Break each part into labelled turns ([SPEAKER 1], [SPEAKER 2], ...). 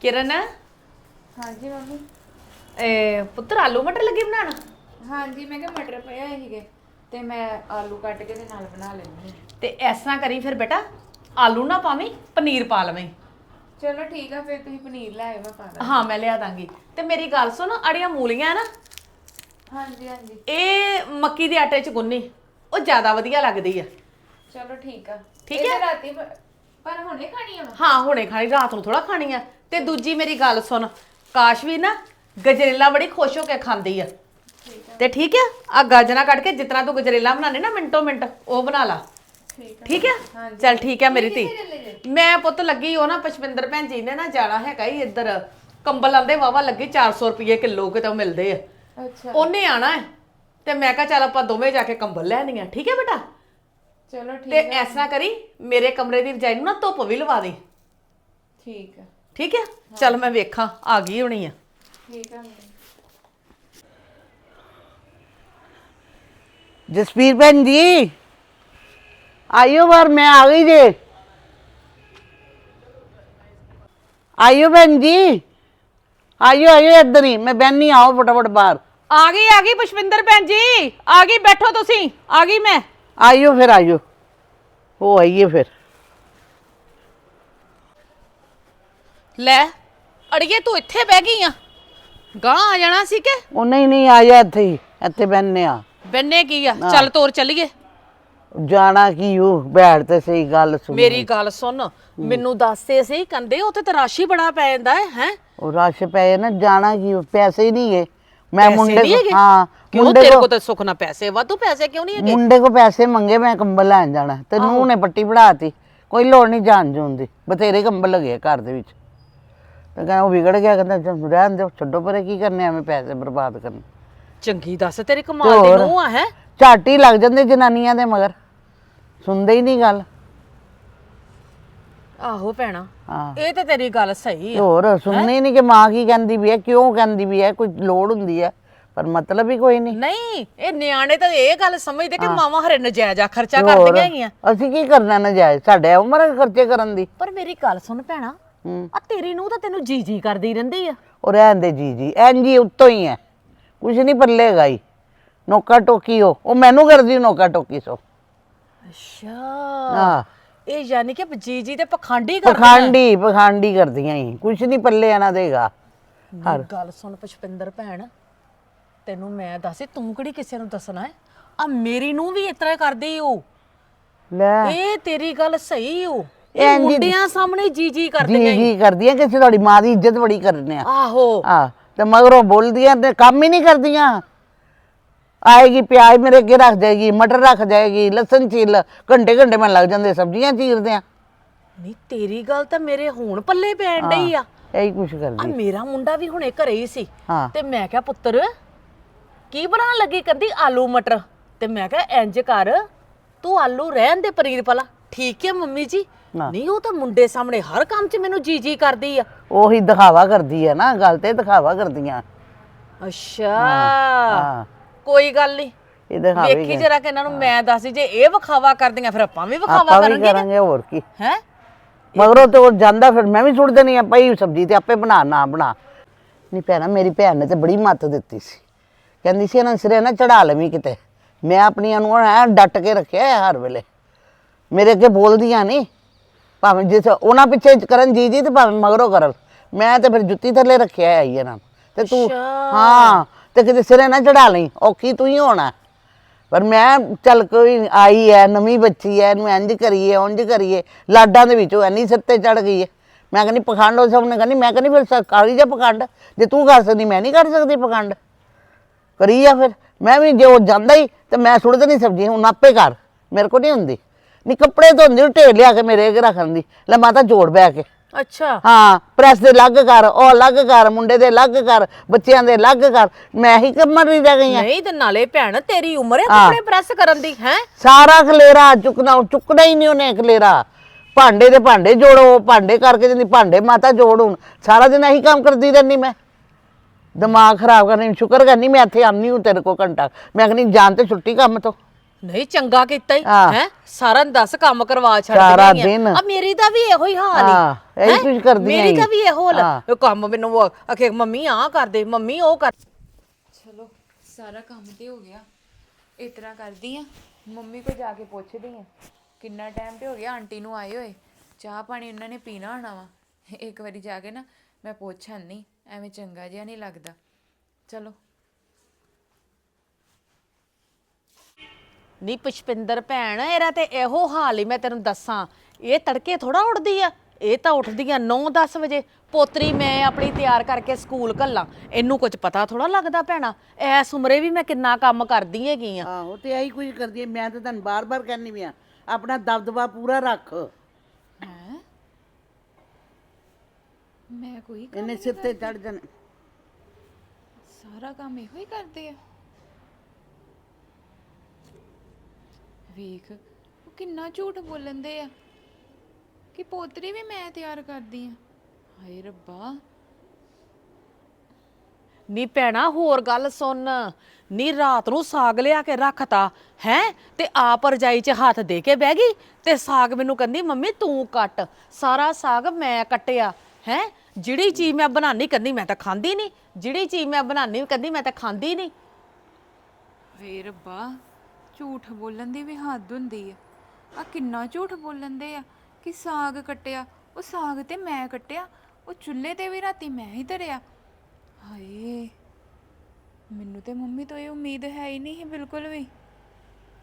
[SPEAKER 1] ਕਿਰਨ?
[SPEAKER 2] ਹਾਂਜੀ ਮੰਮੀ।
[SPEAKER 1] ਇਹ ਪੁੱਤਰ ਆਲੂ ਮਟਰ ਲੱਗੇ ਬਣਾਉਣ?
[SPEAKER 2] ਹਾਂਜੀ ਮੈਂ ਕਿਹਾ ਮਟਰ ਪਏ ਹੋਏ ਸੀਗੇ ਤੇ ਮੈਂ ਆਲੂ ਕੱਟ ਕੇ ਦੇ ਨਾਲ ਬਣਾ ਲੈਂਦੀ ਹਾਂ।
[SPEAKER 1] ਤੇ ਇਸ ਤਰ੍ਹਾਂ ਕਰੀ ਫਿਰ ਬੇਟਾ ਆਲੂ ਨਾ ਪਾਵੀਂ ਪਨੀਰ ਪਾ ਲਵੇਂ।
[SPEAKER 2] ਚਲੋ ਠੀਕ ਆ ਫਿਰ ਤੁਸੀਂ ਪਨੀਰ ਲੈ ਆਇਓ ਮੈਂ ਪਾ ਦਾਂ
[SPEAKER 1] ਹਾਂ ਮੈਂ ਲਿਆ ਦਾਂਗੀ। ਤੇ ਮੇਰੀ ਗੱਲ ਸੁਣ ਅੜੀਆਂ ਮੂਲੀਆਂ ਨਾ।
[SPEAKER 2] ਹਾਂਜੀ ਹਾਂਜੀ।
[SPEAKER 1] ਇਹ ਮੱਕੀ ਦੇ ਆਟੇ 'ਚ ਗੁੰਨੀ ਉਹ ਜ਼ਿਆਦਾ ਵਧੀਆ ਲੱਗਦੀ ਆ।
[SPEAKER 2] ਚਲੋ ਠੀਕ ਆ।
[SPEAKER 1] ਠੀਕ
[SPEAKER 2] ਇਹ? ਤਾਂ ਰਾਤੀ ਬ- ਪਰ ਹੁਣੇ ਖਾਣੀ ਆ?
[SPEAKER 1] ਹਾਂ ਹੁਣੇ ਖਾਣੀ ਰਾਤ ਨੂੰ ਥੋੜਾ ਖਾਣੀ ਆ। ਤੇ ਦੂਜੀ ਮੇਰੀ ਗੱਲ ਸੁਣ। ਕਾਸ਼ ਵੀ ਨਾ ਗਜਰੇਲਾ ਬੜੀ ਖੁਸ਼ ਹੋ ਕੇ ਖਾਂਦੀ ਆ।
[SPEAKER 2] ਆ।
[SPEAKER 1] ਤੇ ਠੀਕ ਆ? ਆ ਗਾਜਰਾਂ ਕੱਢ ਕੇ ਜਿਤਨਾ ਤੂੰ ਗਜਰੇਲਾ ਬਣਾਣੇ ਨਾ ਮਿੰਟੋ ਮਿੰਟ ਉਹ ਬਣਾ ਲਾ।
[SPEAKER 2] ਠੀਕ ਆ।
[SPEAKER 1] ਹੈ। ਚਲ ਠੀਕ ਹੈ ਮੇਰੀ ਧੀ? ਮੈਂ ਪੁੱਤ ਲੱਗੀ ਉਹ ਨਾ ਪਸ਼ਪਿੰਦਰ ਭੈਣ ਜੀ ਨੇ ਨਾ ਜਾਣਾ ਹੈਗਾ ਹੀ ਇੱਧਰ। ਕੰਬਲ ਆਂਦੇ ਵਾਵਾ ਲੱਗੇ 400 ਰੁਪਏ ਕਿਲੋ ਕਿਤੇ ਉਹ ਮਿਲਦੇ ਆ।
[SPEAKER 2] ਅੱਛਾ।
[SPEAKER 1] ਉਹਨੇ ਆਣਾ ਹੈ ਤੇ ਮੈਂ ਕਿਹਾ ਚੱਲ ਆਪਾਂ ਦੋਵੇਂ ਜਾ ਕੇ ਕੰਬਲ ਲੈਣੀਆਂ ਠੀਕ ਹੈ ਬੇਟਾ?
[SPEAKER 2] ਚਲੋ ਠੀਕ
[SPEAKER 1] ਤੇ
[SPEAKER 2] ਆ।
[SPEAKER 1] ਐਸਾ ਕਰੀ ਮੇਰੇ ਕਮਰੇ ਦੀ ਰਜਾਈ ਨੂੰ ਨਾ ਧੁੱਪ ਵੀ ਲਵਾ ਦੇ।
[SPEAKER 2] ਠੀਕ ਆ।
[SPEAKER 1] ਠੀਕ ਹੈ? ਚੱਲ ਮੈਂ ਵੇਖਾਂ ਆ ਗਈ ਹੋਣੀ ਆ।
[SPEAKER 2] ਠੀਕ ਆ ਮੰਮੀ।
[SPEAKER 3] ਜਸਪੀਰ ਭੈਣ ਜੀ ਆਇਓ ਬਾਹਰ ਮੈਂ ਆ ਗਈ ਜੇ। ਆਇਓ ਭੈਣ ਜੀ ਆਇਓ ਆਇਓ ਇੱਧਰ ਹੀ ਮੈਂ ਬੈਣੀ ਆਓ ਫਟਾਫਟ ਬਾਹਰ।
[SPEAKER 1] ਆ ਗਈ ਆ ਗਈ ਪੁਸ਼ਪਿੰਦਰ ਭੈਣ ਜੀ ਆ ਗਈ ਬੈਠੋ ਤੁਸੀਂ ਆ ਗਈ ਮੈਂ।
[SPEAKER 3] ਆਇਓ ਫਿਰ ਆਇਓ। ਉਹ ਆਈਏ ਫਿਰ।
[SPEAKER 1] ਲੈ ਅੜੀਏ ਤੂੰ ਇੱਥੇ ਬਹਿ ਗਈ ਆ। ਗਾਂ ਆ ਜਾਣਾ ਸੀ ਕਿ?
[SPEAKER 3] ਉਹ ਨਹੀਂ ਨਹੀਂ ਆ ਜਾ ਇੱਥੇ ਹੀ ਇੱਥੇ ਬੈਠਨੇ ਆ।
[SPEAKER 1] ਬੰਨੇ ਕੀ ਆ? ਚੱਲ ਤੋਰ ਚੱਲੀਏ।
[SPEAKER 3] ਜਾਣਾ ਕੀ ਉਹ ਬੈਠ ਤੇ ਸਹੀ ਗੱਲ ਸੁਣ।
[SPEAKER 1] ਮੇਰੀ ਗੱਲ ਸੁਣ ਮੈਨੂੰ ਦੱਸਦੇ ਸੀ ਕਹਿੰਦੇ ਉੱਥੇ ਤੇ ਰਾਸ਼ੀ ਬੜਾ ਪੈ ਜਾਂਦਾ ਹੈ ਹੈ?
[SPEAKER 3] ਉਹ ਰਸ਼ ਪਏ ਨਾ ਜਾਣਾ ਕੀ ਉਹ ਪੈਸੇ ਹੀ ਨਹੀਂ ਹੈ ਮੈਂ ਮੁੰਡੇ ਕੋ? ਹਾਂ
[SPEAKER 1] ਕਿਉਂ
[SPEAKER 3] ਮੁੰਡੇ
[SPEAKER 1] ਤੇਰੇ
[SPEAKER 3] ਕੋ
[SPEAKER 1] ਕੋਲ ਤਾਂ ਸੁੱਖ ਨਾ ਪੈਸੇ ਵਾਧੂ ਪੈਸੇ ਕਿਉਂ ਨਹੀਂ ਹੈਗੇ?
[SPEAKER 3] ਮੁੰਡੇ ਕੋ ਪੈਸੇ ਮੰਗੇ ਮੈਂ ਕੰਬਲ ਲੈਣ ਜਾਣਾ। ਤੇ ਨੂੰਹ ਨੇ ਪੱਟੀ ਪੜਾਤੀ ਕੋਈ ਲੋੜ ਨਹੀਂ ਜਾਣ ਜੂਣ ਦੀ। ਬਥੇਰੇ ਕੰਬਲ ਲਗੇ ਆ ਘਰ ਦੇ ਵਿੱਚ। ਕਹਿੰਦਾ ਉਹ ਵਿਗੜ ਗਿਆ ਕਹਿੰਦਾ ਚੱਲ ਰਹਿਣ ਦਿਓ ਛੱਡੋ ਪਰੇ ਕੀ ਕਰਨੇ ਐਵੇਂ ਪੈਸੇ ਬਰਬਾਦ ਕਰਨੇ।
[SPEAKER 1] ਚੰਗੀ ਦੱਸ ਤੇਰੀ ਕਮਾਲ ਦੀ
[SPEAKER 3] ਹੋਰ।
[SPEAKER 1] ਨੂੰ ਆ ਹੈ?
[SPEAKER 3] ਝਾਟੀ ਲੱਗ ਜਾਂਦੇ ਜਨਾਨੀਆਂ ਦੇ ਮਗਰ। ਸੁਣਦੇ ਹੀ ਨਹੀਂ ਗੱਲ।
[SPEAKER 1] ਆਹੋ ਭੈਣਾ
[SPEAKER 3] ਹਾਂ।
[SPEAKER 1] ਇਹ ਤੇ ਤੇਰੀ ਗੱਲ ਸਹੀ
[SPEAKER 3] ਤੇ
[SPEAKER 1] ਆ।
[SPEAKER 3] ਹੋਰ ਸੁਣਨੇ ਹੀ ਨਹੀਂ ਕਿ ਮਾਂ ਕੀ ਕਹਿੰਦੀ ਵੀ ਹੈ ਕਿਉਂ ਕਹਿੰਦੀ ਵੀ ਹੈ ਕੋਈ ਲੋੜ ਹੁੰਦੀ ਹੈ ਪਰ ਮਤਲਬ ਹੀ ਕੋਈ ਨਹੀਂ।
[SPEAKER 1] ਨਹੀਂ ਇਹ ਨਿਆਣੇ ਤਾਂ ਇਹ ਗੱਲ ਸਮਝਦੇ ਕਿ ਮਾਵਾਂ ਹਰੇ ਨਜਾਇਜ਼ ਆ ਖਰਚਾ ਕਰਦੀਆਂ ਹੈਗੀਆਂ
[SPEAKER 3] ਅਸੀਂ ਕੀ ਕਰਨਾ ਨਜਾਇਜ਼? ਸਾਡੇ ਉਮਰ ਖਰਚੇ ਕਰਨ ਦੀ।
[SPEAKER 1] ਪਰ ਮੇਰੀ ਗੱਲ ਸੁਣ ਭੈਣਾ
[SPEAKER 3] ਹੂੰ।
[SPEAKER 1] ਆ ਤੇਰੀ ਨੂੰ ਤਾਂ ਤੈਨੂੰ ਜੀ ਜੀ ਕਰਦੀ ਰਹਿੰਦੀ ਆ।
[SPEAKER 3] ਉਹ ਰਹਿਣ ਦੇ ਜੀ ਜੀ ਐਨ ਜੀ ਉੱਤੋਂ ਹੀ ਹੈ ਕੁਝ ਨਹੀਂ ਪੱਲੇਗਾ ਹੀ ਨੋਕਾ ਟੋਕੀ ਹੋ ਉਹ ਮੈਨੂੰ ਕਰਦੀ ਨੋਕਾ ਟੋਕੀ ਸੋ।
[SPEAKER 1] ਅੱਛਾ।
[SPEAKER 3] ਹਾਂ।
[SPEAKER 1] ਇਹ ਯਾਨੀ ਕਿ ਜੀ ਜੀ ਤੇ ਪਖੰਡੀ ਕਰਦੀ
[SPEAKER 3] ਪਖਾਂਡੀ ਪਖਾਂਡੀ ਕਰਦੀਆਂ ਹੀ। ਕੁਝ ਨਹੀਂ ਪੱਲੇ ਇਹਨਾਂ ਦੇਗਾ
[SPEAKER 1] ਮੇਰੀ ਗੱਲ ਸੁਣ ਪੁਸ਼ਪਿੰਦਰ ਭੈਣ। ਤੈਨੂੰ ਮੈਂ ਦੱਸੇ ਤੂੰ ਕਿਹੜੀ ਕਿਸੇ ਨੂੰ ਦੱਸਣਾ ਹੈ ਆ ਮੇਰੀ ਨੂੰ ਵੀ ਇਸ ਤਰ੍ਹਾਂ ਕਰਦੀ ਓ।
[SPEAKER 3] ਲੈ।
[SPEAKER 1] ਇਹ ਤੇਰੀ ਗੱਲ ਸਹੀ ਓ।
[SPEAKER 3] ਇਹ
[SPEAKER 1] ਮੁੰਡਿਆਂ ਸਾਹਮਣੇ ਜੀ ਜੀ
[SPEAKER 3] ਜੀ
[SPEAKER 1] ਕਰਦੀਆਂ ਈ।
[SPEAKER 3] ਜੀ ਕਰਦੀਆਂ ਕਿਸੇ ਤੁਹਾਡੀ ਮਾਂ ਦੀ ਇੱਜ਼ਤ ਬੜੀ ਕਰਨੇ ਆ।
[SPEAKER 1] ਆਹੋ।
[SPEAKER 3] ਆ ਤੇ ਮਗਰੋਂ ਬੋਲਦੀਆਂ ਤੇ ਕੰਮ ਹੀ ਨਹੀਂ ਕਰਦੀਆਂ। ਆਏਗੀ ਪਿਆਜ਼ ਮੇਰੇ ਅੱਗੇ ਰੱਖ ਜਾਏਗੀ ਮਟਰ ਰੱਖ ਜਾਏਗੀ ਲਸਣ ਚੀਲ ਘੰਟੇ ਘੰਟੇ ਮੈਂ ਲੱਗ ਜਾਂਦੇ ਸਬਜ਼ੀਆਂ ਚੀਰਦੇ ਆ।
[SPEAKER 1] ਨਹੀਂ ਤੇਰੀ ਗੱਲ ਤਾਂ ਮੇਰੇ ਹੁਣ ਪੱਲੇ ਪੈਣ ਡਈ ਆ।
[SPEAKER 3] ਇਹੀ ਕੁਛ
[SPEAKER 1] ਆ।
[SPEAKER 3] ਕਰਦੀ
[SPEAKER 1] ਮੇਰਾ ਮੁੰਡਾ ਵੀ ਹੁਣੇ ਘਰੇ ਹੀ ਸੀ।
[SPEAKER 3] ਹਾਂ।
[SPEAKER 1] ਤੇ ਮੈਂ ਕਿਹਾ ਪੁੱਤਰ ਕੀ ਬਣਾਉਣ ਲੱਗੀ ਕਹਿੰਦੀ ਆਲੂ ਮਟਰ। ਤੇ ਮੈਂ ਕਿਹਾ ਇੰਜ ਕਰ ਤੂੰ ਆਲੂ ਰਹਿਣ ਦੇ ਪਨੀਰ ਪਲਾ ਠੀਕ ਹੈ ਮੰਮੀ ਜੀ? ਨਹੀਂ ਉਹ ਤਾਂ ਮੁੰਡੇ ਸਾਹਮਣੇ ਹਰ ਕੰਮ 'ਚ ਮੈਨੂੰ ਜੀ ਜੀ ਕਰਦੀ ਆ।
[SPEAKER 3] ਉਹੀ ਦਿਖਾਵਾ ਕਰਦੀ ਹੈ ਨਾ ਗੱਲ ਤੇ ਦਿਖਾਵਾ ਕਰਦੀਆਂ।
[SPEAKER 1] ਅੱਛਾ।
[SPEAKER 3] ਹਾਂ
[SPEAKER 1] ਕੋਈ ਗੱਲ ਨਹੀਂ।
[SPEAKER 3] ਇਹ ਦਿਖਾਵੇ
[SPEAKER 1] ਵੇਖੀ ਜਰਾ ਕਿ ਇਹਨਾਂ ਨੂੰ ਮੈਂ ਦੱਸੀ ਜੇ ਇਹ ਵਿਖਾਵਾ ਕਰਦੀਆਂ ਫਿਰ ਆਪਾਂ ਵੀ ਵਿਖਾਵਾ
[SPEAKER 3] ਆਪਾਂ ਵੀ
[SPEAKER 1] ਕਰਾਂਗੇ
[SPEAKER 3] ਕਰਾਂਗੇ ਹੋਰ ਕੀ।
[SPEAKER 1] ਹੈ?
[SPEAKER 3] ਮਗਰੋਂ ਤੇ ਉਹ ਜਾਂਦਾ ਫਿਰ ਮੈਂ ਵੀ ਸੁੱਟ ਦੇਣੀ ਆ ਪਈ ਸਬਜ਼ੀ ਤੇ ਆਪੇ ਬਣਾ ਨਾ ਬਣਾ। ਨਹੀਂ ਭੈਣਾ ਮੇਰੀ ਭੈਣ ਨੇ ਤੇ ਬੜੀ ਮੱਤ ਦਿੱਤੀ ਸੀ। ਕਹਿੰਦੀ ਸੀ ਇਹਨਾਂ ਸਿਰੇ ਨਾ ਚੜਾ ਲਵੀਂ ਕਿਤੇ। ਮੈਂ ਆਪਣੀਆਂ ਨੂੰ ਐ ਡੱਟ ਕੇ ਰੱਖਿਆ ਹੈ ਹਰ ਵੇਲੇ। ਮੇਰੇ ਅੱਗੇ ਬੋਲਦੀਆਂ ਨਹੀਂ। ਭਾਵੇਂ ਜਿਸ ਉਹਨਾਂ ਪਿੱਛੇ ਕਰਨ ਜੀ ਜੀ ਤੇ ਭਾਵੇਂ ਮਗਰੋਂ ਕਰਨ। ਮੈਂ ਤੇ ਫਿਰ ਜੁੱਤੀ ਥੱਲੇ ਰੱਖਿਆ ਹੈ ਇਹਨਾਂ ਨੂੰ। ਤੇ ਤੂੰ। ਹਾਂ ਤੇ ਕਿਤੇ ਸਿਰੇ ਨਾ ਚੜਾ ਲਈ ਔਖੀ ਤੂੰ ਹੀ ਹੋਣਾ। ਪਰ ਮੈਂ ਚੱਲ ਕੋਈ ਆਈ ਹੈ ਨਵੀਂ ਬੱਚੀ ਹੈ ਇਹਨੂੰ ਇੰਜ ਕਰੀਏ ਉਂਝ ਕਰੀਏ। ਲਾਡਾਂ ਦੇ ਵਿੱਚੋਂ ਐਨੀ ਸਿਰ ਤੇ ਚੜ ਗਈ ਹੈ ਮੈਂ ਕਹਿੰਦੀ ਪਖੰਡ ਉਹ ਸਭ ਨੇ ਕਹਿੰਦੀ ਮੈਂ ਕਹਿੰਦੀ ਫਿਰ ਕਰੀ ਜਾ ਪਖੰਡ ਜੇ ਤੂੰ ਕਰ ਸਕਦੀ ਮੈਂ ਨਹੀਂ ਕਰ ਸਕਦੀ ਪਖੰਡ। ਕਰੀ ਜਾ ਫਿਰ। ਮੈਂ ਵੀ ਜੇ ਉਹ ਜਾਂਦਾ ਹੀ ਤੇ ਮੈਂ ਸੁੱਟ ਦੇਣੀ ਸਬਜ਼ੀ ਹੁਣ ਆਪੇ ਕਰ। ਮੇਰੇ ਕੋ ਨਹੀਂ ਹੁੰਦੀ। ਨਹੀਂ ਕੱਪੜੇ ਧੋਂਦੀ ਨੂੰ ਢੇਰ ਲਿਆ ਕੇ ਮੇਰੇ ਅੱਗੇ ਰੱਖਣ ਦੀ। ਲੈ ਮਾਤਾ ਜੋੜ ਬੈ ਕੇ।
[SPEAKER 1] ਅੱਛਾ।
[SPEAKER 3] ਹਾਂ ਪ੍ਰੈਸ ਦੇ ਅਲੱਗ ਕਰ ਉਹ ਅਲੱਗ ਕਰ ਮੁੰਡੇ ਦੇ ਅਲੱਗ ਕਰ ਬੱਚਿਆਂ ਦੇ ਅਲੱਗ ਕਰ। ਮੈਂ ਹੀ ਕੰਮਾਂ ਰਹੀ ਰਹਿ ਗਈ ਹਾਂ
[SPEAKER 1] ਨਹੀਂ ਤੇ ਨਾਲੇ ਭੈਣ ਤੇਰੀ ਉਮਰ ਹੈ
[SPEAKER 3] ਹਾਂ।
[SPEAKER 1] ਕੱਪੜੇ ਪ੍ਰੈਸ ਕਰਨ ਦੀ ਹੈ?
[SPEAKER 3] ਸਾਰਾ ਖਲੇਰਾ ਚੁੱਕਣਾ ਚੁੱਕਣਾ ਹੀ ਨਹੀਂ ਉਹਨੇ ਖਲੇਰਾ। ਭਾਂਡੇ ਦੇ ਭਾਂਡੇ ਜੋੜੋ ਭਾਂਡੇ ਕਰਕੇ ਜਾਂਦੀ ਭਾਂਡੇ ਮਾਤਾ ਜੋੜ ਹੁਣ। ਸਾਰਾ ਦਿਨ ਇਹੀ ਕੰਮ ਕਰਦੀ ਰਹਿੰਦੀ ਮੈਂ। ਦਿਮਾਗ ਖਰਾਬ ਕਰਨੀ ਸ਼ੁਕਰ ਕਰਨੀ ਮੈਂ ਇੱਥੇ ਆਨੀ ਹੂੰ ਤੇਰੇ ਕੋ ਘੰਟਾ। ਮੈਂ ਕਹਿੰਦੀ ਜਾਨ ਤੇ ਛੁੱਟੀ ਕੰਮ ਤੋਂ।
[SPEAKER 1] ਨਹੀਂ ਚੰਗਾ ਕੀਤਾ ਹੀ
[SPEAKER 3] ਹਾਂ।
[SPEAKER 1] ਹੈ? ਸਾਰਾ ਦਿਨ ਦੱਸ ਕੰਮ ਕਰਵਾ ਛੱਡ
[SPEAKER 3] ਸਾਰਾ
[SPEAKER 1] ਦਿੰਦੀ
[SPEAKER 3] ਦਿਨ।
[SPEAKER 1] ਆ ਮੇਰੀ ਦਾ ਵੀ ਇਹੋ ਹੀ ਹਾਲ
[SPEAKER 3] ਹਾਂ,
[SPEAKER 1] ਹੀ
[SPEAKER 3] ਇਹੀ
[SPEAKER 1] ਹੈਂ?
[SPEAKER 3] ਕੁਝ ਕਰਦੀਆਂ
[SPEAKER 1] ਮੇਰੀ ਦਾ
[SPEAKER 3] ਹੀ।
[SPEAKER 1] ਵੀ ਇਹੋ ਹਾਲ।
[SPEAKER 3] ਹਾਂ।
[SPEAKER 1] ਇਹ ਕੰਮ ਮੈਨੂੰ ਉਹ ਆਖੇ ਮੰਮੀ ਆਹ ਕਰ ਦੇ ਮੰਮੀ ਉਹ ਕਰ
[SPEAKER 2] ਚਲੋ ਸਾਰਾ ਕੰਮ ਤੇ ਹੋ ਗਿਆ। ਇਸ ਤਰ੍ਹਾਂ ਕਰਦੀ ਆ। ਮੰਮੀ ਕੋ ਜਾ ਕੇ ਪੁੱਛਦੀ ਆ ਕਿੰਨਾ ਟਾਈਮ ਤੇ ਹੋ ਗਿਆ? ਆਂਟੀ ਨੂੰ ਆਏ ਹੋਏ। ਚਾਹ ਪਾਣੀ ਉਹਨਾਂ ਨੇ ਪੀਣਾ ਹੋਣਾ ਵਾ। ਇੱਕ ਵਾਰੀ ਜਾ ਕੇ ਨਾ ਮੈਂ ਪੁੱਛ ਆਨੀ ਐਵੇਂ ਚੰਗਾ ਜਿਹਾ ਨਹੀਂ ਲੱਗਦਾ। ਚਲੋ
[SPEAKER 1] ਨੀ ਪੁਸ਼ਪਿੰਦਰ ਭੈਣ ਇਹਦਾ ਤੇ ਇਹੋ ਹਾਲ ਹੀ ਮੈਂ ਤੈਨੂੰ ਦੱਸਾਂ। ਇਹ ਤੜਕੇ ਥੋੜਾ ਉੱਠਦੀ ਆ। ਇਹ ਤਾਂ ਉੱਠਦੀ ਆ 9-10 ਵਜੇ। ਪੋਤਰੀ ਮੈਂ ਆਪਣੀ ਤਿਆਰ ਕਰਕੇ ਸਕੂਲ ਘੱਲਾਂ। ਇਹਨੂੰ ਕੁਝ ਪਤਾ ਥੋੜਾ ਲੱਗਦਾ ਭੈਣਾ। ਐਸ ਉਮਰੇ ਵੀ ਮੈਂ ਕਿੰਨਾ ਕੰਮ ਕਰਦੀ ਹੈਗੀ ਆ।
[SPEAKER 3] ਆਹੋ ਤੇ ਆਹੀ ਕੁਝ ਕਰਦੀ ਹੈ ਮੈਂ ਤਾਂ ਤੁਹਾਨੂੰ ਬਾਰ-ਬਾਰ ਕਹਿੰਨੀ ਵੀ ਆ ਆਪਣਾ ਦਬਦਬਾ ਪੂਰਾ ਰੱਖ।
[SPEAKER 2] ਹੈ? ਮੈਂ ਕੋਈ
[SPEAKER 3] ਇਹਨੇ ਸਿਰ ਤੇ ਚੜ ਜਾਣਾ।
[SPEAKER 2] ਸਾਰਾ ਕੰਮ ਇਹੋ ਹੀ ਕਰਦੇ ਆ। ਵੇਖ। ਉਹ ਕਿੰਨਾ ਝੂਠ ਬੋਲਣਦੇ ਆ। ਕਿ ਪੋਤਰੀ ਵੀ ਮੈਂ ਤਿਆਰ ਕਰਦੀ ਆ। ਹਾਏ ਰੱਬਾ।
[SPEAKER 1] ਨੀ ਭੈਣਾ ਹੋਰ ਗੱਲ ਸੁਣ। ਨੀ ਰਾਤ ਨੂੰ ਸਾਗ ਲਿਆ ਕੇ ਰੱਖਤਾ ਹੈ? ਤੇ ਆਪ ਰਜਾਈ 'ਚ ਹੱਥ ਦੇ ਕੇ ਬਹਿ ਗਈ ਤੇ ਸਾਗ ਮੈਨੂੰ ਕਹਿੰਦੀ ਮੰਮੀ ਤੂੰ ਕੱਟ। ਸਾਰਾ ਸਾਗ ਮੈਂ ਕੱਟਿਆ ਹੈ? ਜਿਹੜੀ ਚੀਜ਼ ਮੈਂ ਬਣਾਣੀ ਕਹਿੰਦੀ ਮੈਂ ਤਾਂ ਖਾਂਦੀ ਨਹੀਂ ਜਿਹੜੀ ਚੀਜ਼ ਮੈਂ ਬਣਾਣੀ ਕਹਿੰਦੀ ਮੈਂ ਤਾਂ ਖਾਂਦੀ ਨਹੀਂ
[SPEAKER 2] ਵੇ ਰੱਬਾ। ਝੂਠ ਬੋਲਣ ਦੀ ਵੀ ਹੱਦ ਹੁੰਦੀ ਆ। ਆ ਕਿੰਨਾ ਝੂਠ ਬੋਲਣਦੇ ਆ ਕਿ ਸਾਗ ਕੱਟਿਆ, ਉਹ ਸਾਗ ਤੇ ਮੈਂ ਕੱਟਿਆ, ਉਹ ਚੁੱਲ੍ਹੇ ਤੇ ਵੀ ਰਾਤੀ ਮੈਂ ਹੀ ਧਰਿਆ। ਹਾਏ, ਮੈਨੂੰ ਤੇ ਮੰਮੀ ਤੋਂ ਇਹ ਉਮੀਦ ਹੈ ਹੀ ਨਹੀਂ ਸੀ ਬਿਲਕੁਲ ਵੀ।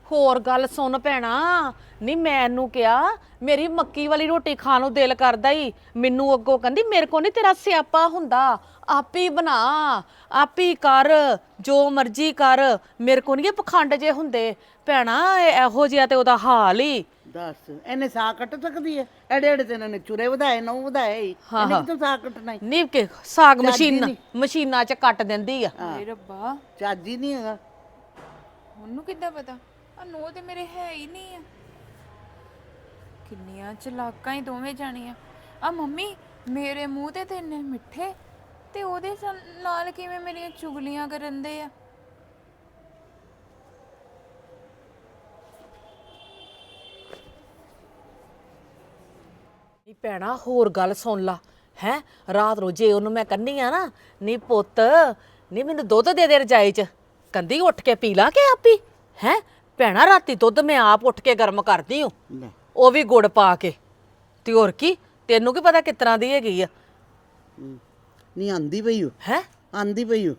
[SPEAKER 1] ਹੋਰ ਗੱਲ ਸੁਣ ਭੈਣਾ ਨਹੀਂ ਮੈਨੂੰ ਕਿਹਾ, ਮੇਰੀ ਮੱਕੀ ਵਾਲੀ ਰੋਟੀ ਖਾਣ ਨੂੰ ਦਿਲ ਕਰਦਾ ਈ। ਮੈਨੂੰ ਅੱਗੋਂ ਕਹਿੰਦੀ, ਮੇਰੇ ਕੋ ਨਹੀਂ ਤੇਰਾ ਸਿਆਪਾ ਹੁੰਦਾ। ਆਪੀ ਬਣਾ ਆਪੀ ਕਰ ਜੋ ਮਰਜ਼ੀ ਕਰ। ਮੇਰੇ ਕੋ ਨਹੀਂ ਇਹ ਪਖੰਡ ਜੇ ਹੁੰਦੇ। ਭੈਣਾ ਇਹ ਇਹੋ ਜਿਹਾ ਤੇ ਉਹਦਾ ਹਾਲ ਹੀ
[SPEAKER 3] ਦੱਸ ਇਹਨੇ ਸਾਹ ਕੱਟ ਸਕਦੀ ਹੈ ਐਡੇ ਐਡੇ ਤੇ ਇਹਨਾਂ ਨੇ ਚੁਰੇ ਵਧਾਏ ਨੌ ਵਧਾਏ ਹੀ। ਇਹਨੇ ਕਿਤੋਂ ਸਾਹ ਕੱਟਣਾ ਈ?
[SPEAKER 1] ਨੀ ਕਿ ਸਾਗ
[SPEAKER 3] ਹੀ
[SPEAKER 1] ਮਸ਼ੀਨ 'ਚ ਕੱਟ ਦਿੰਦੀ ਆ।
[SPEAKER 2] ਹਾਏ ਰੱਬਾ।
[SPEAKER 3] ਚੱਜ ਹੀ ਨਹੀਂ ਹੈਗਾ।
[SPEAKER 2] ਉਹਨੂੰ ਕਿੱਦਾਂ ਪਤਾ? ਆ ਨੋ ਤੇ ਮੇਰੇ ਹੈ ਹੀ ਨਹੀਂ ਆ। ਕਿੰਨੀਆਂ ਚਲਾਕਾਂ ਹੀ ਦੋਵੇਂ ਜਾਣੀਆਂ। ਆ ਮੰਮੀ ਮੇਰੇ ਮੂੰਹ ਤੇ ਤੇ ਇੰਨੇ ਮਿੱਠੇ ਤੇ ਉਹਦੇ ਸਨ- ਨਾਲ ਕਿਵੇਂ ਮੇਰੀਆਂ ਚੁਗਲੀਆਂ ਕਰਨ ਦੇ ਆ?
[SPEAKER 1] ਨੀ ਭੈਣਾ ਹੋਰ ਗੱਲ ਸੁਣ ਲਾ। ਹੈ? ਰਾਤ ਨੂੰ ਜੇ ਉਹਨੂੰ ਮੈਂ ਕੰਨੀ ਆ ਨਾ ਨੀ ਪੁੱਤ ਨੀ ਮੈਨੂੰ ਦੁੱਧ ਦੇ ਦੇ ਰਜਾਈ ਚ। ਕੰਦੀ ਉੱਠ ਕੇ ਪੀ ਲਾ ਕੇ ਆਪੀ। ਹੈ? ਭੈਣਾ ਰਾਤੀ ਦੁੱਧ ਮੈਂ ਆਪ ਉੱਠ ਕੇ ਗਰਮ ਕਰਦੀ ਹੂੰ।
[SPEAKER 3] ਲੈ।
[SPEAKER 1] ਉਹ ਵੀ ਗੁੜ ਪਾ ਕੇ। ਤੇ ਹੋਰ ਕੀ? ਤੈਨੂੰ ਕੀ ਪਤਾ ਕਿਸ ਤਰ੍ਹਾਂ ਦੀ ਹੈਗੀ ਆ?
[SPEAKER 3] ਹਮ। ਨਹੀਂ ਆਂਦੀ ਪਈ ਹੋ
[SPEAKER 1] ਹੈ?
[SPEAKER 3] ਆਂਦੀ ਪਈ ਹੋ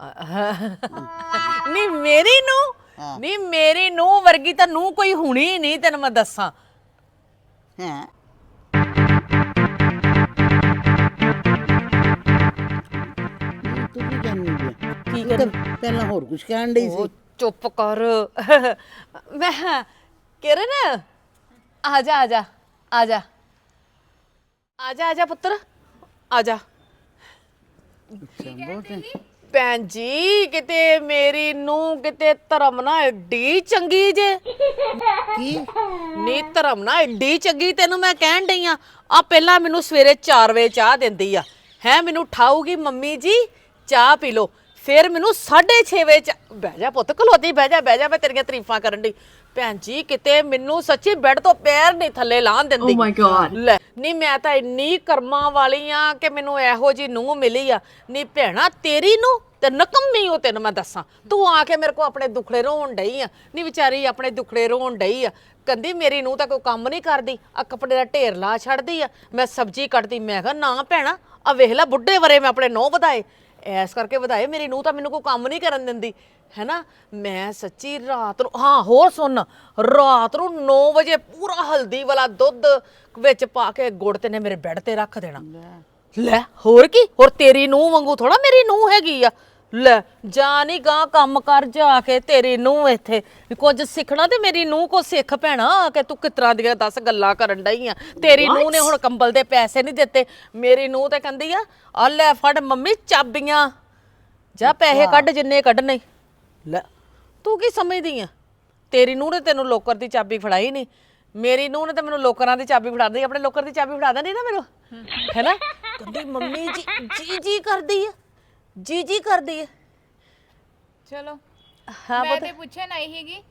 [SPEAKER 1] ਨੀ ਮੇਰੀ ਨੂੰ ਨੀ ਮੇਰੀ ਨੂੰ ਵਰਗੀ ਤਾਂ ਨੂੰ ਕੋਈ ਹੁਣੀ ਨਹੀਂ ਤੈਨੂੰ ਮੈਂ ਦੱਸਾਂ।
[SPEAKER 3] ਹੈ? ਤੂੰ ਕੀ ਕਹਿੰਦੀ ਹੈ
[SPEAKER 1] ਕੀ
[SPEAKER 3] ਪਹਿਲਾਂ ਹੋਰ ਕੁਝ ਕਹਿਣ ਡਈ ਸੀ।
[SPEAKER 1] ਚੁੱਪ ਕਰ। ਮੈਂ ਕਿਰਨ। ਆ ਜਾ ਆ ਜਾ ਆ ਜਾ। ਆ ਜਾ ਆ ਜਾ ਪੁੱਤਰ। ਆ ਜਾ। ਭੈਣ ਜੀ ਕਿਤੇ ਮੇਰੀ ਨੂੰ ਕਿਤੇ ਧਰਮ ਨਾ ਏਡੀ ਚੰਗੀ ਜੇ।
[SPEAKER 3] ਕੀ?
[SPEAKER 1] ਨੀ ਧਰਮ ਨਾ ਏਡੀ ਚੰਗੀ ਤੈਨੂੰ ਮੈਂ ਕਹਿਣ ਡਈ ਆ ਆ ਪਹਿਲਾਂ ਮੈਨੂੰ ਸਵੇਰੇ 4 ਵਜੇ ਚਾਹ ਦਿੰਦੀ ਆ। ਹੈ ਮੈਨੂੰ ਠਾਊਗੀ ਮੰਮੀ ਜੀ ਚਾਹ ਪੀ ਲਓ। ਫਿਰ ਮੈਨੂੰ 6:30 ਵਜੇ ਚਾਹ- ਬਹਿ ਜਾ ਪੁੱਤ ਖਲੋਤੀ ਬਹਿ ਜਾ ਬਹਿ ਜਾ ਮੈਂ ਤੇਰੀਆਂ ਤਾਰੀਫਾਂ ਕਰਨ ਡਈ। ਭੈਣ ਜੀ ਕਿਤੇ ਮੈਨੂੰ ਸੱਚੀ ਬੈੱਡ ਤੋਂ ਪੈਰ ਨਹੀਂ ਥੱਲੇ ਲਾਣ ਦਿੰਦੀ। ਓ ਮਾਈ ਗॉड ਲੈ ਨਹੀਂ ਮੈਂ ਤਾਂ ਇੰਨੀ ਕਰਮਾਂ ਵਾਲੀ ਆ ਕਿ ਮੈਨੂੰ ਇਹੋ ਜੀ ਨੂੰਹ ਮਿਲੀ ਆ। ਨਹੀਂ ਭੈਣਾ ਤੇਰੀ ਨੂੰ ਤੇ ਨਕੰਮੀ ਉਹ ਤੈਨੂੰ ਮੈਂ ਦੱਸਾਂ। ਤੂੰ ਆ ਕੇ ਮੇਰੇ ਕੋ ਆਪਣੇ ਦੁਖੜੇ ਰੋਣ ਡਈ ਆ। ਨਹੀਂ ਵਿਚਾਰੀ ਆਪਣੇ ਦੁਖੜੇ ਰੋਣ ਡਈ ਆ। ਕਹਿੰਦੀ ਮੇਰੀ ਨੂੰ ਤਾਂ ਕੋਈ ਕੰਮ ਨਹੀਂ ਕਰਦੀ। ਆ ਕੱਪੜੇ ਦਾ ਢੇਰ ਲਾ ਛੱਡਦੀ ਆ। ਮੈਂ ਸਬਜ਼ੀ ਕੱਟਦੀ ਮੈਂ ਕਿਹਾ ਨਾ ਭੈਣਾ ਆ ਵੇਖ ਲੈ ਬੁੱਢੇ ਵਰੇ ਮੈਂ ਆਪਣੇ ਨੌ ਵਧਾਏ। ਐਸ ਕਰਕੇ ਵਧਾਏ ਮੇਰੀ ਨੂੰ ਤਾਂ ਮੈਨੂੰ ਕੋਈ ਕੰਮ ਨਹੀਂ ਕਰਨ ਦਿੰਦੀ ਹੈਨਾ? ਮੈਂ ਸੱਚੀ ਰਾਤ ਨੂੰ ਹਾਂ ਹੋਰ ਸੁਣ ਰਾਤ ਨੂੰ 9 ਵਜੇ ਪੂਰਾ ਹਲਦੀ ਵਾਲਾ ਦੁੱਧ ਵਿੱਚ ਪਾ ਕੇ ਗੁੜ ਤੇ ਨੇ ਮੇਰੇ ਬੈੱਡ ਤੇ ਰੱਖ ਦੇਣਾ। ਲੈ। ਹੋਰ ਕੀ? ਹੋਰ ਤੇਰੀ ਨੂੰ ਵਾਂਗੂ ਥੋੜਾ ਮੇਰੀ ਨੂੰ ਹੈਗੀ ਆ। ਲੈ ਜਾ ਨੀ ਗਾਂ ਕੰਮ ਕਰ ਜਾ ਕੇ ਤੇਰੀ ਨੂੰ ਇੱਥੇ। ਕੁਝ ਸਿੱਖਣਾ ਤੇ ਮੇਰੀ ਨੂੰ ਕੋ ਸਿੱਖ ਪੈਣਾ ਕਿ ਤੂੰ ਕਿਸ ਤਰ੍ਹਾਂ ਦੀਆਂ ਦੱਸ ਗੱਲਾਂ ਕਰਨ ਡਈ ਆ? ਤੇਰੀ ਨੂੰ ਨੇ ਹੁਣ ਕੰਬਲ ਦੇ ਪੈਸੇ ਨਹੀਂ ਦਿੱਤੇ। ਮੇਰੀ ਨੂੰ ਤੇ ਕਹਿੰਦੀ ਆ ਆ ਲੈ ਫੜ ਮੰਮੀ ਚਾਬੀਆਂ। ਜਾ ਪੈਸੇ ਕੱਢ ਜਿੰਨੇ ਕੱਢਣੇ। ਲੈ। ਤੂੰ ਕੀ ਸਮਝਦੀ ਆ? ਤੇਰੀ ਨੂੰਹ ਨੇ ਤੈਨੂੰ ਲੋਕਰ ਦੀ ਚਾਬੀ ਫੜਾਈ ਨਹੀਂ ਮੇਰੀ ਨੂੰਹ ਨੇ ਤਾਂ ਮੈਨੂੰ ਲੋਕਰਾਂ ਦੀ ਚਾਬੀ ਫੜਾ ਦਿੱਤੀ ਆਪਣੇ ਲੋਕਰ ਦੀ ਚਾਬੀ ਫੜਾ ਦਿੰਦੀ ਨਾ ਮੈਨੂੰ? ਹੈਨਾ? ਕਹਿੰਦੀ ਮੰਮੀ ਜੀ ਜੀ ਜੀ ਕਰਦੀ ਆ। ਜੀ ਜੀ ਕਰਦੀ ਆ
[SPEAKER 2] ਚਲੋ।
[SPEAKER 1] ਹਾਂ
[SPEAKER 2] ਮੈਂ
[SPEAKER 1] ਪੁੱਤ।
[SPEAKER 2] ਤੇ ਪੁੱਛਣ ਆਈ ਸੀਗੀ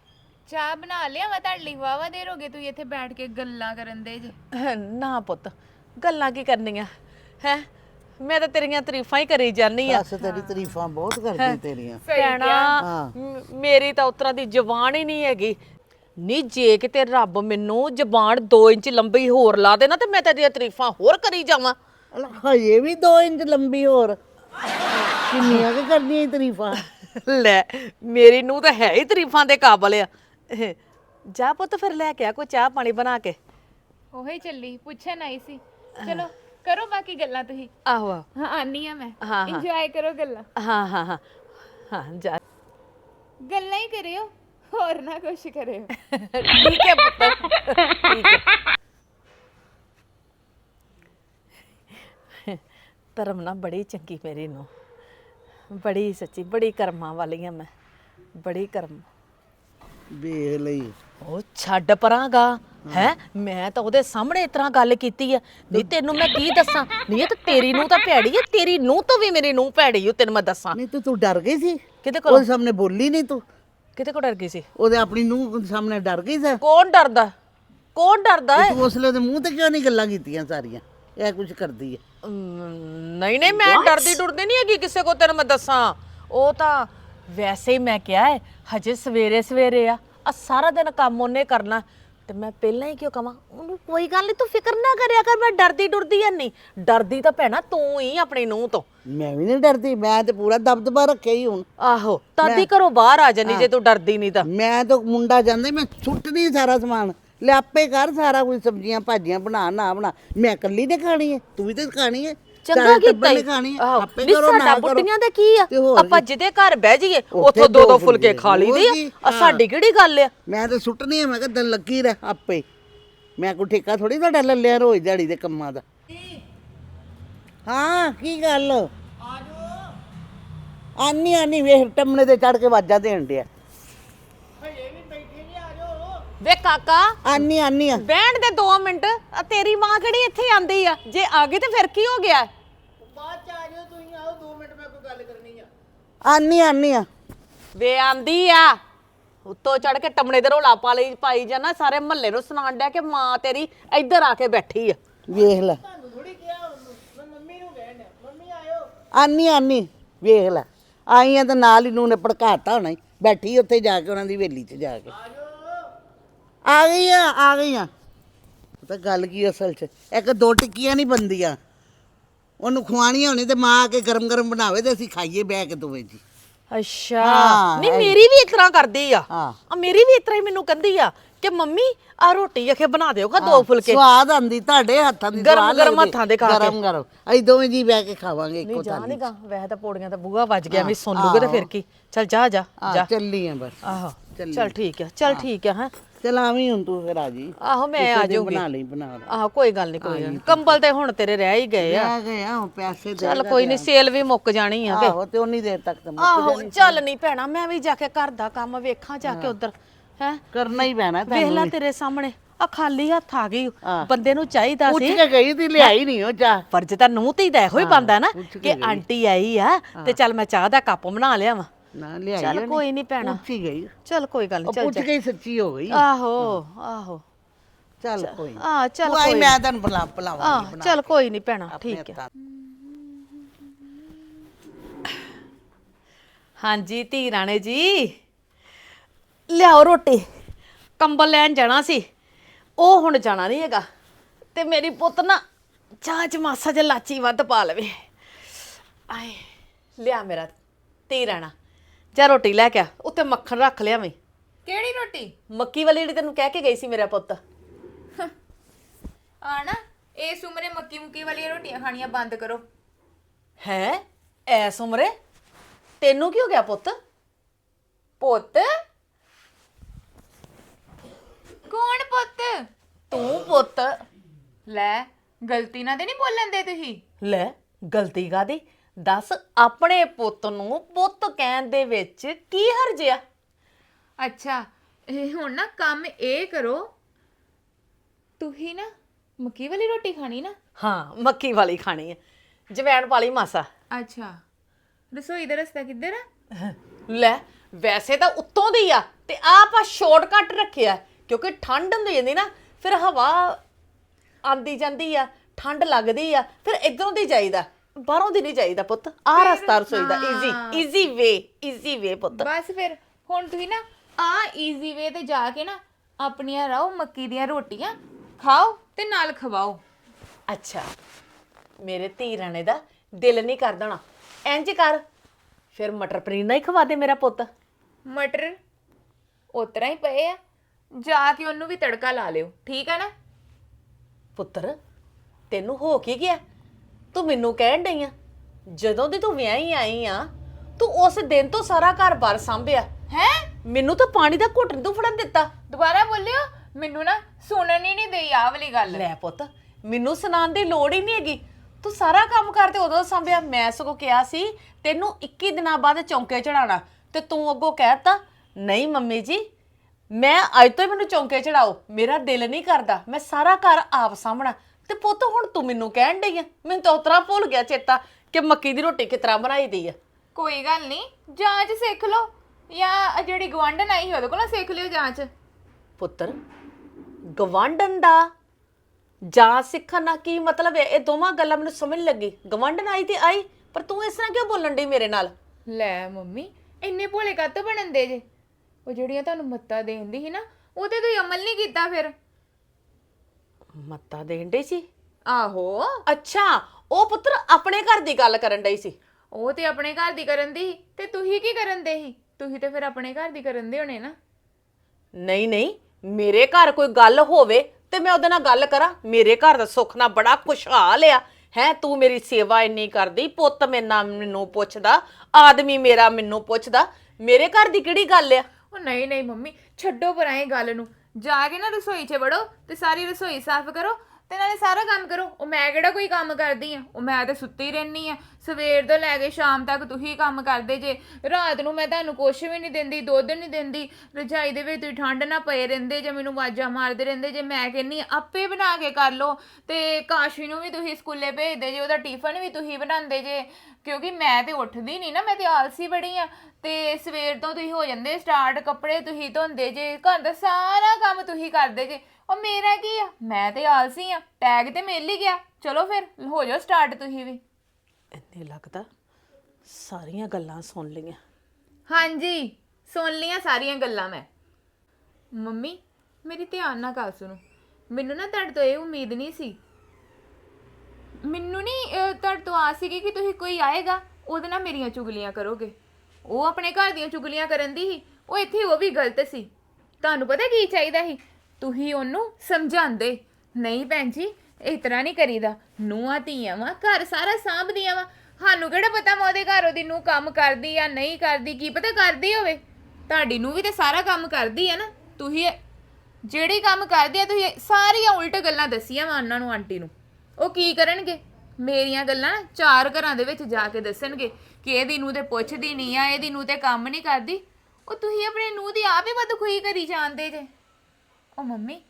[SPEAKER 2] ਚਾਹ ਬਣਾ ਲਿਆ ਵਾ ਤੁਹਾਡੇ ਲਈ ਵਾਵਾ ਦੇਰ ਹੋ ਗਏ ਤੁਸੀਂ ਇੱਥੇ ਬੈਠ ਕੇ ਗੱਲਾਂ ਕਰਨ ਦੇ ਜੇ।
[SPEAKER 1] ਨਾ ਪੁੱਤ ਗੱਲਾਂ ਕੀ ਕਰਨੀਆਂ? ਹੈ? ਮੈਂ ਤਾਂ ਤੇਰੀਆਂ ਤਾਰੀਫਾਂ ਹੀ ਕਰੀ ਜਾਨੀ ਆ।
[SPEAKER 3] ਸੱਸ ਤੇਰੀ ਤਾਰੀਫਾਂ ਬਹੁਤ ਕਰਦੀ ਤੇਰੀਆਂ।
[SPEAKER 1] ਭੈਣਾ
[SPEAKER 3] ਹਾਂ।
[SPEAKER 1] ਮ- ਮੇਰੀ ਤਾਂ ਉਤਰਾ ਦੀ ਜ਼ਬਾਨ ਹੀ ਨਹੀਂ ਹੈਗੀ। ਨਹੀਂ ਜੇ ਕਿਤੇ ਰੱਬ ਮੈਨੂੰ ਜ਼ਬਾਨ 2 ਇੰਚ ਲੰਬੀ ਹੋਰ ਲਾ ਦੇ ਨਾ ਤੇ ਮੈਂ ਤੇਰੀਆਂ ਤਾਰੀਫਾਂ ਹੋਰ ਕਰੀ ਜਾਵਾਂ।
[SPEAKER 3] ਅਲਾ, ਹਜੇ ਵੀ 2 ਇੰਚ ਲੰਬੀ ਹੋਰ। ਕਿੰਨੀਆਂ ਕਿ ਕਰਦੀਆਂ ਈ ਤਾਰੀਫਾਂ?
[SPEAKER 1] ਲੈ ਮੇਰੀ ਨੂੰ ਤਾਂ ਹੈ ਹੀ ਤਾਰੀਫਾਂ ਦੇ ਕਾਬਲ ਆ। ਜਾ ਪੁੱਤ ਫਿਰ ਲੈ ਕੇ ਆ ਕੋਈ ਚਾਹ ਪਾਣੀ ਬਣਾ ਕੇ।
[SPEAKER 2] ਉਹੀ ਚੱਲੀ ਪੁੱਛਣ ਆਈ ਸੀ। ਚਲੋ ਕਰੋ ਬਾਕੀ ਗੱਲਾਂ ਤੁਸੀਂ।
[SPEAKER 1] ਆਹੋ ਆਹੋ।
[SPEAKER 2] ਹਾਂ ਆਨੀ ਆ ਮੈਂ।
[SPEAKER 1] ਹਾਂ, ਹਾਂ।
[SPEAKER 2] ਇੰਜੋਏ ਕਰੋ ਗੱਲਾਂ।
[SPEAKER 1] ਹਾਂ ਹਾਂ ਹਾਂ। ਹਾਂ ਜਾ।
[SPEAKER 2] ਗੱਲਾਂ ਹੀ ਕਰਿਓ ਹੋਰ ਨਾ ਕੁਛ ਕਰਿਓ।
[SPEAKER 1] ਠੀਕ ਹੈ ਪੁੱਤ ਠੀਕ ਹੈ। ਧਰਮ ਨਾ ਬੜੀ ਚੰਗੀ ਮੇਰੀ ਨੂੰ ਬੜੀ ਸੱਚੀ ਬੜੀ ਕਰਮਾਂ ਵਾਲੀਆਂ ਮੈਂ। ਬੜੀ ਕਰਮ।
[SPEAKER 3] ਵੇਖ ਲਈ।
[SPEAKER 1] ਉਹ ਛੱਡ ਪਰਾਂਗਾ। ਹੈ? ਮੈਂ ਤਾਂ ਉਹਦੇ ਸਾਹਮਣੇ ਇਸ ਤਰ੍ਹਾਂ ਗੱਲ ਕੀਤੀ ਆ। ਨਹੀਂ ਤੈਨੂੰ ਮੈਂ ਕੀ ਦੱਸਾਂ? ਨਹੀਂ ਤਾਂ ਤੇਰੀ ਨੂੰ ਤਾਂ ਭੈੜੀ ਹੈ ਤੇਰੀ ਨੂੰ ਤੋਂ ਵੀ ਮੇਰੀ ਨੂੰ ਭੈੜੀ ਓ ਤੈਨੂੰ ਮੈਂ ਦੱਸਾਂ।
[SPEAKER 3] ਨਹੀਂ ਤੂੰ ਤੂੰ ਡਰ ਗਈ ਸੀ?
[SPEAKER 1] ਕਿਤੇ ਕੋਲ?
[SPEAKER 3] ਉਹਦੇ ਸਾਹਮਣੇ ਬੋਲੀ ਨਹੀਂ ਤੂੰ।
[SPEAKER 1] ਕਿਤੇ ਕੋ ਡਰ ਗਈ ਸੀ?
[SPEAKER 3] ਉਹਦੇ ਆਪਣੀ ਨੂੰ ਸਾਹਮਣੇ ਡਰ ਗਈ ਸੀ।
[SPEAKER 1] ਕੌਣ ਡਰਦਾ? ਕੌਣ ਡਰਦਾ ਹੈ
[SPEAKER 3] ਤੂੰ ਉਸਲੇ ਦੇ ਮੂੰਹ ਤੇ ਕਿਉਂ ਨਹੀਂ ਗੱਲਾਂ ਕੀਤੀਆਂ ਸਾਰੀਆਂ? ਇਹ ਕੁਝ ਕਰਦੀ ਹੈ
[SPEAKER 1] ਨਹੀਂ ਨਹੀਂ ਮੈਂ ਡਰਦੀ ਡੁਰਦੀ ਨਹੀਂ ਹੈਗੀ ਕਿਸੇ ਕੋ ਤੈਨੂੰ ਮੈਂ ਦੱਸਾਂ। ਉਹ ਤਾਂ ਵੈਸੇ ਹੀ ਮੈਂ ਕਿਹਾ ਹੈ ਹਜੇ ਸਵੇਰੇ ਸਵੇਰੇ ਆ ਆ ਸਾਰਾ ਦਿਨ ਕੰਮ ਉਹਨੇ ਕਰਨਾ। ਤੇ ਮੈਂ ਪਹਿਲਾਂ ਹੀ ਕਿਉਂ ਕਵਾਂ? ਉਹਨੂੰ ਕੋਈ ਗੱਲ ਨਹੀਂ ਤੂੰ ਫਿਕਰ ਨਾ ਕਰਿਆ ਕਰ ਮੈਂ ਡਰਦੀ ਡੁਰਦੀ ਐ ਨਹੀਂ ਡਰਦੀ ਤਾਂ ਭੈਣਾ ਤੂੰ ਹੀ ਆਪਣੀ ਨੂੰਹ ਤੋਂ।
[SPEAKER 3] ਮੈਂ ਵੀ ਨਹੀਂ ਡਰਦੀ ਮੈਂ ਤੇ ਪੂਰਾ ਦਬਦਬਾ ਰੱਖਿਆ ਹੀ ਹੁਣ।
[SPEAKER 1] ਆਹੋ ਤਾਦੀ ਘਰੋਂ ਬਾਹਰ ਆ ਜਾਨੀ ਜੇ ਤੂੰ ਡਰਦੀ ਨਹੀਂ ਤਾਂ।
[SPEAKER 3] ਮੈਂ ਤਾਂ ਮੁੰਡਾ ਜਾਂਦਾ ਮੈਂ ਸੁੱਟਣੀ ਸਾਰਾ ਸਮਾਨ। ਲੈ ਆਪੇ ਕਰ ਸਾਰਾ ਕੁਝ ਸਬਜ਼ੀਆਂ ਭਾਜੀਆਂ ਬਣਾ ਨਾ ਬਣਾ। ਮੈਂ ਇਕੱਲੀ ਨੇ ਖਾਣੀ ਹੈ ਤੂੰ ਵੀ ਤੇ ਖਾਣੀ ਹੈ
[SPEAKER 1] ਚੰਗਾ
[SPEAKER 3] ਸਾਰੇ
[SPEAKER 1] ਕੀਤਾ
[SPEAKER 3] ਟੱਬਰ ਨੇ। ਖਾਣੀ ਹੈ
[SPEAKER 1] ਆਹੋ,
[SPEAKER 3] ਆਪੇ ਕਰੋ ਨਾ
[SPEAKER 1] ਸਾਡਾ
[SPEAKER 3] ਕਰੋ।
[SPEAKER 1] ਬੁੱਟੀਆਂ ਦੇ ਕੀ ਆ?
[SPEAKER 3] ਤੇ ਹੋਰ
[SPEAKER 1] ਆਪਾਂ। ਜਿਹਦੇ ਘਰ ਬਹਿ ਜਾਈਏ
[SPEAKER 3] ਉੱਥੇ
[SPEAKER 1] ਉੱਥੋਂ ਦੋ
[SPEAKER 3] ਦੋ
[SPEAKER 1] ਫੁਲਕੇ ਖਾ ਲਈਦੇ
[SPEAKER 3] ਹੋਰ ਕੀ?
[SPEAKER 1] ਆ ਆ ਸਾਡੀ ਕਿਹੜੀ ਗੱਲ ਆ?
[SPEAKER 3] ਮੈਂ ਤਾਂ ਸੁੱਟਣੀ ਹੈ ਮੈਂ ਕਿਹਾ ਦਿਨ ਲੱਗੀ ਰਹਿ ਆਪੇ। ਮੈਂ ਕੋਈ ਠੇਕਾ ਥੋੜੀ ਤੁਹਾਡਾ ਲੈ ਲਿਆ ਰੋਜ਼ ਦਿਹਾੜੀ ਦੇ ਕੰਮਾਂ ਦਾ? ਹਾਂ ਕੀ ਗੱਲ? ਆਜੋ ਆਨੀ ਆਨੀ ਵੇਖ ਟੰਮਣੇ ਤੇ ਚੜ ਕੇ ਵਾਜਾ ਦੇਣ ਡਿਆ।
[SPEAKER 1] ਵੇ ਕਾਕਾ
[SPEAKER 3] ਆਨੀ ਆਨੀ ਆ।
[SPEAKER 1] ਬੈਠ ਦੇ 2 ਮਿੰਟ ਆ ਤੇਰੀ ਮਾਂ ਕਿਹੜੀ ਇੱਥੇ ਆਂਦੀ ਆ? ਜੇ ਆ ਗਈ ਤੇ ਫਿਰ ਕੀ ਹੋ ਗਿਆ?
[SPEAKER 3] ਆਨੀ ਆਨੀ ਆ।
[SPEAKER 1] ਵੇ ਆਂਦੀ ਆ ਉੱਤੋਂ ਚੜ ਕੇ ਟੰਮਣੇ ਦੇ ਰੋਲਾ ਪਾ ਲਈ ਪਾਈ ਜਾਣਾ ਸਾਰੇ ਮਹੱਲੇ ਨੂੰ ਸੁਣਾਣ ਡਿਆ ਕਿ ਮਾਂ ਤੇਰੀ ਇੱਧਰ ਆ ਕੇ ਬੈਠੀ ਆ।
[SPEAKER 3] ਵੇਖ ਲੈ। ਆਨੀ ਆਨੀ ਵੇਖ ਲੈ ਆਈਆਂ ਤਾਂ ਨਾਲ ਹੀ ਨੂੰ ਨੇ ਭੜਕਾਤਾ ਹੋਣਾ ਈ। ਬੈਠੀ ਉੱਥੇ ਜਾ ਕੇ ਉਹਨਾਂ ਦੀ ਹਵੇਲੀ 'ਚ ਜਾ ਕੇ। ਆ ਗਈ ਆ ਆ ਗਈ ਆ ਤਾਂ ਗੱਲ ਕੀ ਅਸਲ 'ਚ? ਇੱਕ ਦੋ ਟਿੱਕੀਆਂ ਨਹੀਂ ਬੰਦੀਆਂ ਉਹਨੂੰ ਖਵਾਣੀਆਂ ਹੋਣੀ ਤੇ ਮਾਂ ਆ ਕੇ ਗਰਮ ਗਰਮ ਬਣਾਵੇ ਤੇ ਅਸੀਂ ਖਾਈਏ ਬਹਿ ਕੇ ਦੋਵੇਂ ਜੀ।
[SPEAKER 1] ਅੱਛਾ।
[SPEAKER 3] ਹਾਂ,
[SPEAKER 1] ਨਹੀਂ ਮੇਰੀ ਵੀ ਇਸ ਤਰ੍ਹਾਂ ਕਰਦੀ ਆ।
[SPEAKER 3] ਹਾਂ।
[SPEAKER 1] ਆ ਮੇਰੀ ਵੀ ਇਸ ਤਰ੍ਹਾਂ ਹੀ ਮੈਨੂੰ ਕਹਿੰਦੀ ਆ ਕਿ ਮੰਮੀ ਆ ਰੋਟੀ ਅਖੇ ਬਣਾ ਦਿਓਗਾ ਦੋ ਫੁਲਕੇ।
[SPEAKER 3] ਸਵਾਦ ਆਂਦੀ ਤੁਹਾਡੇ ਹੱਥਾਂ ਦੀ
[SPEAKER 1] ਗਰਮ-
[SPEAKER 3] ਸਵਾਦ
[SPEAKER 1] ਗਰਮ
[SPEAKER 3] ਲੱਗਦੀ।
[SPEAKER 1] ਹੱਥਾਂ ਦੇ ਖਾ ਕੇ।
[SPEAKER 3] ਗਰਮ ਗਰਮ ਅਸੀਂ ਦੋਵੇਂ ਜੀ ਬਹਿ ਕੇ ਖਾਵਾਂਗੇ ਇੱਕੋ
[SPEAKER 1] ਨਹੀਂ ਜਾ
[SPEAKER 3] ਥਾਲੀ।
[SPEAKER 1] ਨਹੀਂ ਗਾ। ਵੈਸੇ ਤਾਂ ਪੌੜੀਆਂ ਤਾਂ ਬੂਹਾ ਵੱਜ ਗਿਆ ਵੀ ਸੁਣ ਲੂਗੇ ਤੇ ਫਿਰ ਕੀ? ਚੱਲ ਜਾ ਜਾ
[SPEAKER 3] ਆ
[SPEAKER 1] ਜਾ।
[SPEAKER 3] ਚੱਲੀ ਆ ਬਸ।
[SPEAKER 1] ਆਹੋ।
[SPEAKER 3] ਚੱਲ
[SPEAKER 1] ਠੀਕ ਆ ਚੱਲ ਠੀਕ ਆ ਹਾਂ।
[SPEAKER 3] ਚਲ ਆਵੀਂ ਹੁਣ ਤੂੰ ਫਿਰ ਆ ਜੀ।
[SPEAKER 1] ਆਹੋ ਮੈਂ
[SPEAKER 3] ਕਿਸੇ
[SPEAKER 1] ਆ
[SPEAKER 3] ਦਿਨ
[SPEAKER 1] ਜਾਊਂਗੀ।
[SPEAKER 3] ਬਣਾ ਲਈ ਬਣਾ ਲਈ
[SPEAKER 1] ਆਹੋ ਕੋਈ ਗੱਲ ਨਹੀਂ ਕੋਈ ਗੱਲ ਨੀ। ਕੰਬਲ ਤੇ ਹੁਣ ਤੇਰੇ ਰਹਿ ਹੀ ਗਏ ਆ।
[SPEAKER 3] ਆ ਗਏ ਆ ਪੈਸੇ ਦੇ
[SPEAKER 1] ਚੱਲ ਕੋਈ ਨਹੀਂ ਸੇਲ ਵੀ ਮੁੱਕ ਜਾਣੀ ਆ
[SPEAKER 3] ਆਹੋ ਤੇ ਉਨੀ ਦੇਰ ਤੱਕ ਤਾਂ ਮੁੱਕ
[SPEAKER 1] ਆਹੋ ਚੱਲ ਨਹੀਂ ਭੈਣਾ ਮੈਂ ਵੀ ਜਾ ਕੇ ਘਰ ਦਾ ਕੰਮ ਵੇਖਾਂ ਜਾ ਕੇ ਉਧਰ ਹੈ।
[SPEAKER 3] ਕਰਨਾ ਹੀ ਪੈਣਾ
[SPEAKER 1] ਵੇਖ
[SPEAKER 3] ਤੈਨੂੰ
[SPEAKER 1] ਲੈ ਤੇਰੇ ਸਾਹਮਣੇ ਆ ਖਾਲੀ ਹੱਥ ਆ ਗਈ। ਬੰਦੇ ਨੂੰ ਚਾਹੀਦਾ ਸੀ।
[SPEAKER 3] ਕੇ ਗਈ ਤੀ ਲਿਆਈ ਨਹੀਂ ਉਹ ਚਾਹ
[SPEAKER 1] ਫਰਜ਼ ਤਾਂ ਨੂੰ ਤੇ ਹੀ ਦਾ ਇਹੋ ਹੀ ਬੰਦਾ ਨਾ
[SPEAKER 3] ਕੇ
[SPEAKER 1] ਕਿ ਆਂਟੀ ਆਈ ਆ ਤੇ ਚੱਲ ਮੈਂ ਚਾਹ ਦਾ ਕੱਪ ਬਣਾ ਲਿਆ ਵਾ।
[SPEAKER 3] ਨਾ ਲਿਆਈ
[SPEAKER 1] ਚੱਲ
[SPEAKER 3] ਉਹਨੇ।
[SPEAKER 1] ਕੋਈ ਨਹੀਂ ਭੈਣਾ।
[SPEAKER 3] ਪੁੱਛ ਹੀ ਗਈ।
[SPEAKER 1] ਚੱਲ ਕੋਈ ਗੱਲ
[SPEAKER 3] ਉਹ
[SPEAKER 1] ਨਹੀਂ ਚੱਲ
[SPEAKER 3] ਪੁੱਛ
[SPEAKER 1] ਜਾ।
[SPEAKER 3] ਕੇ ਹੀ ਸੱਚੀ ਹੋ ਗਈ।
[SPEAKER 1] ਆਹੋ ਆਹੋ।
[SPEAKER 3] ਚੱਲ ਕੋਈ ਨੀ।
[SPEAKER 1] ਆ ਚੱਲ
[SPEAKER 3] ਤੂੰ ਆਈ
[SPEAKER 1] ਕੋਈ
[SPEAKER 3] ਮੈਂ ਤੈਨੂੰ ਬੁਲਾ ਬੁਲਾਵਾਂਗੀ
[SPEAKER 1] ਆ
[SPEAKER 3] ਬਣਾ
[SPEAKER 1] ਚੱਲ ਕੋਈ ਨਹੀਂ ਭੈਣਾ
[SPEAKER 3] ਆਪਣੇ
[SPEAKER 1] ਠੀਕ ਹੈ।
[SPEAKER 3] ਹੱਥਾਂ।
[SPEAKER 1] ਹਾਂਜੀ ਧੀ ਰਾਣੇ ਜੀ। ਲਿਆਓ ਰੋਟੀ। ਕੰਬਲ ਲੈਣ ਜਾਣਾ ਸੀ। ਉਹ ਹੁਣ ਜਾਣਾ ਨਹੀਂ ਹੈਗਾ। ਤੇ ਮੇਰੀ ਪੁੱਤ ਨਾ ਚਾਹ ਚ ਮਾਸਾ ਜਿਹਾ ਲਾਚੀ ਵੱਧ ਪਾ ਲਵੇ। ਆਏ ਲਿਆ ਮੇਰਾ ਧੀ ਰਾਣਾ। ਜਾ ਰੋਟੀ ਲੈ ਕੇ ਆ ਉੱਤੇ ਮੱਖਣ ਰੱਖ ਲਿਆ ਮੈਂ।
[SPEAKER 2] ਕਿਹੜੀ ਰੋਟੀ?
[SPEAKER 1] ਮੱਕੀ ਵਾਲੀ ਜਿਹੜੀ ਤੈਨੂੰ ਕਹਿ ਕੇ ਗਈ ਸੀ ਮੇਰਾ ਪੁੱਤ।
[SPEAKER 2] ਆ ਨਾ ਇਸ ਉਮਰੇ ਮੱਕੀ ਮੁੱਕੀ ਵਾਲੀਆਂ ਰੋਟੀਆਂ ਖਾਣੀਆਂ ਬੰਦ ਕਰੋ।
[SPEAKER 1] ਹੈ? ਐਸ ਉਮਰੇ ਤੈਨੂੰ ਕੀ ਹੋ ਗਿਆ ਪੁੱਤ?
[SPEAKER 2] ਪੁੱਤ? ਕੌਣ ਪੁੱਤ?
[SPEAKER 1] ਤੂੰ ਪੁੱਤ।
[SPEAKER 2] ਲੈ ਗਲਤੀ ਨਾਲ ਤੇ ਨਹੀਂ ਬੋਲਣ ਦੇ ਤੁਸੀਂ?
[SPEAKER 1] ਲੈ ਗਲਤੀ ਕਾਦੀ ਦੱਸ ਆਪਣੇ ਪੁੱਤ ਨੂੰ ਪੁੱਤ ਕਹਿਣ ਦੇ ਵਿੱਚ ਕੀ ਹਰਜਿਆ
[SPEAKER 2] ਅੱਛਾ ਇਹ ਹੁਣ ਨਾ ਕੰਮ ਇਹ ਕਰੋ ਤੁਸੀਂ ਨਾ ਮੱਕੀ ਵਾਲੀ ਰੋਟੀ ਖਾਣੀ ਨਾ?
[SPEAKER 1] ਹਾਂ ਮੱਕੀ ਵਾਲੀ ਖਾਣੀ ਹੈ ਜਵੈਣ ਪਾਲੀ ਮਾਸਾ।
[SPEAKER 2] ਅੱਛਾ ਰਸੋਈ ਦਾ ਰਸਤਾ ਕਿੱਧਰ ਆ?
[SPEAKER 1] ਲੈ ਵੈਸੇ ਤਾਂ ਉੱਤੋਂ ਦੀ ਆ ਤੇ ਆਪਾਂ ਸ਼ਾਰਟਕਟ ਰੱਖਿਆ ਕਿਉਂਕਿ ਠੰਡ ਹੁੰਦੀ ਜਾਂਦੀ ਨਾ ਫਿਰ ਹਵਾ ਆਂਦੀ ਜਾਂਦੀ ਆ ਠੰਡ ਲੱਗਦੀ ਆ ਫਿਰ ਇਧਰੋਂ ਦੀ ਜਾਈਦਾ। ਬਾਹਰੋਂ ਦੀ ਨਹੀਂ ਜਾਈਦਾ ਪੁੱਤ। ਆ ਰਸਤਾ ਰਸੋਈ ਦਾ। Easy easy way easy way ਪੁੱਤ।
[SPEAKER 2] ਬਸ ਫਿਰ ਹੁਣ ਤੁਸੀਂ ਨਾ ਆ ਈਜ਼ੀ ਵੇ ਤੇ ਜਾ ਕੇ ਨਾ ਆਪਣੀਆਂ ਰਹੋ ਮੱਕੀ ਦੀਆਂ ਰੋਟੀਆਂ ਖਾਓ ਤੇ ਨਾਲ ਖਵਾਓ।
[SPEAKER 1] ਅੱਛਾ। ਮੇਰੇ ਧੀ ਰਾਣੇ ਦਾ ਦਿਲ ਨਹੀਂ ਕਰਦਾ ਨਾ ਇੰਜ ਕਰ। ਫਿਰ ਮਟਰ ਪਨੀਰ ਨਾ ਹੀ ਖਵਾ ਦੇ ਮੇਰਾ ਪੁੱਤ।
[SPEAKER 2] ਮਟਰ ਉਤਰਾ ਹੀ ਪਏ ਆ। ਜਾ ਕੇ ਉਹਨੂੰ ਵੀ ਤੜਕਾ ਲਾ ਲਿਓ। ਠੀਕ ਆ ਨਾ?
[SPEAKER 1] ਪੁੱਤਰ ਤੈਨੂੰ ਹੋ ਕੀ ਗਿਆ? ਤੂੰ ਮੈਨੂੰ ਕਹਿਣ ਡਈ ਆ? ਜਦੋਂ ਦੀ ਤੂੰ ਵਿਆਹੀ ਆਈ ਆ ਤੂੰ ਉਸ ਦਿਨ ਤੋਂ ਸਾਰਾ ਘਰ-ਬਾਰ ਸੰਭਿਆ।
[SPEAKER 2] ਹੈ?
[SPEAKER 1] ਮੈਨੂੰ ਤਾਂ ਪਾਣੀ ਦਾ ਘੁੱਟ ਨੀ ਤੂੰ ਫੜਨ ਦਿੱਤਾ।
[SPEAKER 2] ਦੁਬਾਰਾ ਬੋਲਿਓ ਮੈਨੂੰ ਨਾ ਸੁਣਨ ਹੀ ਨਹੀਂ ਦੇਈ ਆਹ ਵਾਲੀ ਗੱਲ।
[SPEAKER 1] ਲੈ ਪੁੱਤ ਮੈਨੂੰ ਸੁਣਾਉਣ ਦੀ ਲੋੜ ਹੀ ਨਹੀਂ ਹੈਗੀ। ਤੂੰ ਸਾਰਾ ਕੰਮ ਕਰ ਤੇ ਉਦੋਂ ਸੰਭਿਆ। ਮੈਂ ਸਗੋਂ ਕਿਹਾ ਸੀ ਤੈਨੂੰ 21 ਦਿਨਾਂ ਬਾਅਦ ਚੌਂਕੇ ਚੜਾਉਣਾ ਤੇ ਤੂੰ ਅੱਗੋਂ ਕਹਿਤਾ ਨਹੀਂ ਮੰਮੀ ਜੀ ਮੈਂ ਅੱਜ ਤੋਂ ਹੀ ਮੈਨੂੰ ਚੌਂਕੇ ਚੜਾਓ ਮੇਰਾ ਦਿਲ ਨਹੀਂ ਕਰਦਾ। ਮੈਂ ਸਾਰਾ ਘਰ ਆਪ ਸਾਂਭਣਾ। ਤੇ ਪੁੱਤ ਹੁਣ ਤੂੰ ਮੈਨੂੰ ਕਹਿਣ ਡਈ ਆ? ਮੈਨੂੰ ਤਾਂ ਉਤਰਾ ਭੁੱਲ ਗਿਆ ਚੇਤਾ ਕਿ ਮੱਕੀ ਦੀ ਰੋਟੀ ਕਿਸ ਤਰ੍ਹਾਂ ਬਣਾਈ ਦੀ ਆ।
[SPEAKER 2] ਕੋਈ ਗੱਲ ਨਹੀਂ ਜਾਂਚ ਸਿੱਖ ਲਓ। ਜਾਂ ਆਹ ਜਿਹੜੀ ਗਵਾਂਢਣ ਆਈ ਸੀ ਉਹਦੇ ਕੋਲੋਂ ਸਿੱਖ ਲਿਓ ਜਾਂਚ।
[SPEAKER 1] ਪੁੱਤਰ ਗਵਾਂਢਣ ਦਾ ਜਾਂ ਸਿੱਖਣ ਦਾ ਕੀ ਮਤਲਬ ਹੈ? ਇਹ ਦੋਵਾਂ ਗੱਲਾਂ ਮੈਨੂੰ ਸਮਝ ਨੀ ਲੱਗੀ। ਗਵਾਂਢਣ ਆਈ ਤੇ ਆਈ ਪਰ ਤੂੰ ਇਸ ਤਰ੍ਹਾਂ ਕਿਉਂ ਬੋਲਣ ਡਈ ਮੇਰੇ ਨਾਲ?
[SPEAKER 2] ਲੈ ਮੰਮੀ ਇੰਨੇ ਭੋਲੇ ਕਾਤੋਂ ਬਣਨ ਦੇ ਜੇ? ਉਹ ਜਿਹੜੀਆਂ ਤੁਹਾਨੂੰ ਮੱਤਾ ਦੇਂਦੀ ਸੀ ਨਾ ਉਹਦੇ ਤੁਸੀਂ ਅਮਲ ਨਹੀਂ ਕੀਤਾ ਫਿਰ।
[SPEAKER 1] ਮੱਤਾ ਦੇਣ ਡਈ ਸੀ?
[SPEAKER 2] ਆਹੋ।
[SPEAKER 1] ਅੱਛਾ ਉਹ ਪੁੱਤਰ ਆਪਣੇ ਘਰ ਦੀ ਗੱਲ ਕਰਨ ਡਈ ਸੀ।
[SPEAKER 2] ਉਹ ਤੇ ਆਪਣੇ ਘਰ ਦੀ ਕਰਨ ਦੀ ਤੇ ਤੁਸੀਂ ਕੀ ਕਰਨ ਦੇ ਸੀ? ਤੁਸੀਂ ਤੇ ਫਿਰ ਆਪਣੇ ਘਰ ਦੀ ਕਰਨ ਦੇ ਹੋਣੇ ਨਾ।
[SPEAKER 1] ਨਹੀਂ ਨਹੀਂ ਮੇਰੇ ਘਰ ਕੋਈ ਗੱਲ ਹੋਵੇ ਤੇ ਮੈਂ ਉਹਦੇ ਨਾਲ ਗੱਲ ਕਰਾਂ। ਮੇਰੇ ਘਰ ਦਾ ਸੁੱਖ ਨਾ ਬੜਾ ਖੁਸ਼ਹਾਲ ਆ। ਹੈ ਤੂੰ ਮੇਰੀ ਸੇਵਾ ਇੰਨੀ ਕਰਦੀ ਪੁੱਤ ਮੇਰੇ ਨਾਲ ਮੈਨੂੰ ਪੁੱਛਦਾ ਆਦਮੀ ਮੇਰਾ ਮੈਨੂੰ ਪੁੱਛਦਾ। ਮੇਰੇ ਘਰ ਦੀ ਕਿਹੜੀ ਗੱਲ ਆ?
[SPEAKER 2] ਉਹ ਨਹੀਂ ਨਹੀਂ ਮੰਮੀ ਛੱਡੋ ਪਰ ਐ ਗੱਲ ਨੂੰ। ਜਾ ਕੇ ਨਾ ਰਸੋਈ 'ਚ ਵੜੋ ਤੇ ਸਾਰੀ ਰਸੋਈ ਸਾਫ਼ ਕਰੋ ਤੇ ਨਾਲੇ ਸਾਰਾ ਕੰਮ ਕਰੋ। ਉਹ ਮੈਂ ਕਿਹੜਾ ਕੋਈ ਕੰਮ ਕਰਦੀ ਆ? ਉਹ ਮੈਂ ਤਾਂ ਸੁੱਤੀ ਰਹਿਣੀ ਆ। ਸਵੇਰ ਤੋਂ ਲੈ ਕੇ ਸ਼ਾਮ ਤੱਕ ਤੁਸੀਂ ਕੰਮ ਕਰਦੇ ਜੇ। ਰਾਤ ਨੂੰ ਮੈਂ ਤੁਹਾਨੂੰ ਕੁਛ ਵੀ ਨਹੀਂ ਦਿੰਦੀ, ਦੁੱਧ ਨਹੀਂ ਦਿੰਦੀ। ਰਜਾਈ ਦੇ ਵਿੱਚ ਤੁਸੀਂ ਠੰਡ ਨਾ ਪਏ ਰਹਿੰਦੇ ਜੇ, ਮੈਨੂੰ ਆਵਾਜ਼ਾਂ ਮਾਰਦੇ ਰਹਿੰਦੇ ਜੇ। ਮੈਂ ਕਹਿੰਨੀ ਆਪੇ ਬਣਾ ਕੇ ਕਰ ਲਓ। ਤੇ ਕਾਸ਼ੀ ਨੂੰ ਵੀ ਤੁਸੀਂ ਸਕੂਲੇ ਭੇਜਦੇ ਜੇ, ਉਹਦਾ ਟਿਫਨ ਵੀ ਤੁਸੀਂ ਬਣਾਉਂਦੇ ਜੇ। ਕਿਉਂਕਿ ਮੈਂ ਤੇ ਉੱਠਦੀ ਨਹੀਂ ਨਾ, ਮੈਂ ਤੇ ਆਲਸੀ ਬੜੀ ਆ। ਤੇ ਸਵੇਰ ਤੋਂ ਤੁਸੀਂ ਹੋ ਜਾਂਦੇ ਸਟਾਰਟ ਕੱਪੜੇ ਤੁਸੀਂ ਧੋਂਦੇ ਜੇ। ਘਰ ਦਾ ਸਾਰਾ ਕੰਮ ਤੁਸੀਂ ਕਰਦੇ ਜੇ। ਉਹ ਮੇਰਾ ਕੀ ਆ? ਮੈਂ ਤੇ ਆਲਸੀ ਆ। ਟੈਗ ਤੇ ਮਿਲ ਹੀ ਗਿਆ। ਚਲੋ ਫਿਰ ਹੋ ਜਾਓ ਸਟਾਰਟ ਤੁਸੀਂ ਵੀ।
[SPEAKER 1] ਇੰਨੇ ਲੱਗਦਾ ਸਾਰੀਆਂ ਗੱਲਾਂ ਸੁਣ ਲਈਆਂ।
[SPEAKER 2] ਹਾਂਜੀ ਸੁਣ ਲੀਆਂ ਸਾਰੀਆਂ ਗੱਲਾਂ ਮੈਂ। ਮੰਮੀ ਮੇਰੀ ਧਿਆਨ ਨਾਲ ਗੱਲ ਸੁਣੋ। ਮੈਨੂੰ ਨਾ ਤੁਹਾਡੇ ਤੋਂ ਇਹ ਉਮੀਦ ਨਹੀਂ ਸੀ। ਮੈਨੂੰ ਨਹੀਂ ਅਹ, ਤੁਹਾਡੇ ਤੋਂ ਆਸ ਸੀਗੀ ਕਿ ਤੁਸੀਂ ਕੋਈ ਆਏਗਾ। ਉਹਦੇ ਨਾਲ ਮੇਰੀਆਂ ਚੁਗਲੀਆਂ ਕਰੋਗੇ। ਉਹ ਆਪਣੇ ਘਰ ਦੀਆਂ ਚੁਗਲੀਆਂ ਕਰਨ ਦੀ ਸੀ। ਉਹ ਇੱਥੇ ਉਹ ਵੀ ਗਲਤ ਸੀ। ਤੁਹਾਨੂੰ ਪਤਾ ਕੀ ਚਾਹੀਦਾ ਸੀ? ਤੁਸੀਂ ਉਹਨੂੰ ਸਮਝਾਉਂਦੇ। ਨਹੀਂ ਭੈਣ ਜੀ ਇਸ ਤਰ੍ਹਾਂ ਨਹੀਂ ਕਰੀਦਾ। ਨੂੰਹਾਂ ਧੀਆਂ ਵਾ, ਘਰ ਸਾਰਾ ਸਾਂਭਦੀਆਂ ਵਾ। ਸਾਨੂੰ ਕਿਹੜਾ ਪਤਾ ਵਾ ਉਹਦੇ ਘਰ ਉਹਦੀ ਨੂੰ ਕੰਮ ਕਰਦੀ ਆ, ਨਹੀਂ ਕਰਦੀ, ਕੀ ਪਤਾ ਕਰਦੀ ਹੋਵੇ। ਤੁਹਾਡੀ ਨੂੰ ਵੀ ਤੇ ਸਾਰਾ ਕੰਮ ਕਰਦੀ ਆ ਨਾ। ਤੁਸੀਂ ਜਿਹੜੀ ਕੰਮ ਕਰਦੀ ਆ, ਤੁਸੀਂ ਸਾਰੀਆਂ ਉਲਟ ਗੱਲਾਂ ਦੱਸੀਆਂ ਵਾ ਉਹਨਾਂ ਨੂੰ, ਆਂਟੀ ਨੂੰ। ਉਹ ਕੀ ਕਰਨਗੇ? ਮੇਰੀਆਂ ਗੱਲਾਂ ਨਾ ਚਾਰ ਘਰਾਂ ਦੇ ਵਿੱਚ ਜਾ ਕੇ ਦੱਸਣਗੇ ਕਿ ਇਹਦੀ ਨੂੰ ਤੇ ਪੁੱਛਦੀ ਨਹੀਂ ਆ, ਇਹਦੀ ਨੂੰ ਤੇ ਕੰਮ ਨਹੀਂ ਕਰਦੀ। ਉਹ ਤੁਸੀਂ ਆਪਣੇ ਨੂੰ ਦੀ ਆਪ ਹੀ ਬਦਖੁਈ ਕਰੀ ਜਾਂਦੇ ਜੇ। ਉਹ ਮੰਮੀ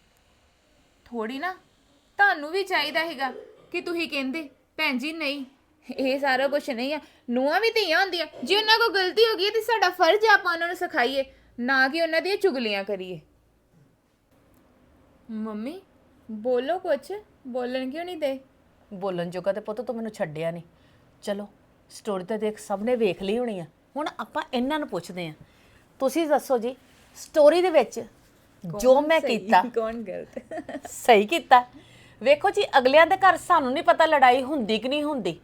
[SPEAKER 2] ਥੋੜੀ ਨਾ, ਤੁਹਾਨੂੰ ਵੀ ਚਾਹੀਦਾ ਹੈਗਾ ਕਿ ਤੁਸੀਂ ਕਹਿੰਦੇ, ਭੈਣ ਜੀ ਨਹੀਂ, ਇਹ ਸਾਰਾ ਕੁਝ ਨਹੀਂ ਆ, ਨੂੰਹਾਂ ਵੀ ਧੀਆਂ ਹੁੰਦੀਆਂ, ਜੇ ਉਹਨਾਂ ਕੋਲ ਗਲਤੀ ਹੋ ਗਈ ਹੈ ਤੇ ਸਾਡਾ ਫਰਜ਼ ਆ ਆਪਾਂ ਉਹਨਾਂ ਨੂੰ ਸਿਖਾਈਏ, ਨਾ ਕਿ ਉਹਨਾਂ ਦੀਆਂ ਚੁਗਲੀਆਂ ਕਰੀਏ। ਮੰਮੀ, ਬੋਲੋ ਕੁਛ, ਬੋਲਣ ਕਿਉਂ ਨਹੀਂ ਦੇ?
[SPEAKER 1] ਬੋਲਣ ਜੋਗਾ ਤੇ ਪੁੱਤ ਤੂੰ ਮੈਨੂੰ ਛੱਡਿਆ ਨਹੀਂ। ਚਲੋ ਸਟੋਰੀ ਤਾਂ ਦੇਖ, ਸਭ ਨੇ ਵੇਖ ਲਈ ਹੋਣੀ ਆ। ਹੁਣ ਆਪਾਂ ਇਹਨਾਂ ਨੂੰ ਪੁੱਛਦੇ ਆ ਤੁਸੀਂ ਦੱਸੋ ਜੀ ਸਟੋਰੀ ਦੇ ਵਿੱਚ ਜੋ ਮੈਂ ਕੀਤਾ।
[SPEAKER 2] ਕੌਣ ਗਲਤ?
[SPEAKER 1] ਸਹੀ ਕੀਤਾ। ਵੇਖੋ ਜੀ ਅਗਲਿਆਂ ਦੇ ਘਰ ਸਾਨੂੰ ਨਹੀਂ ਪਤਾ ਲੜਾਈ ਹੁੰਦੀ ਕਿ ਨਹੀਂ ਹੁੰਦੀ।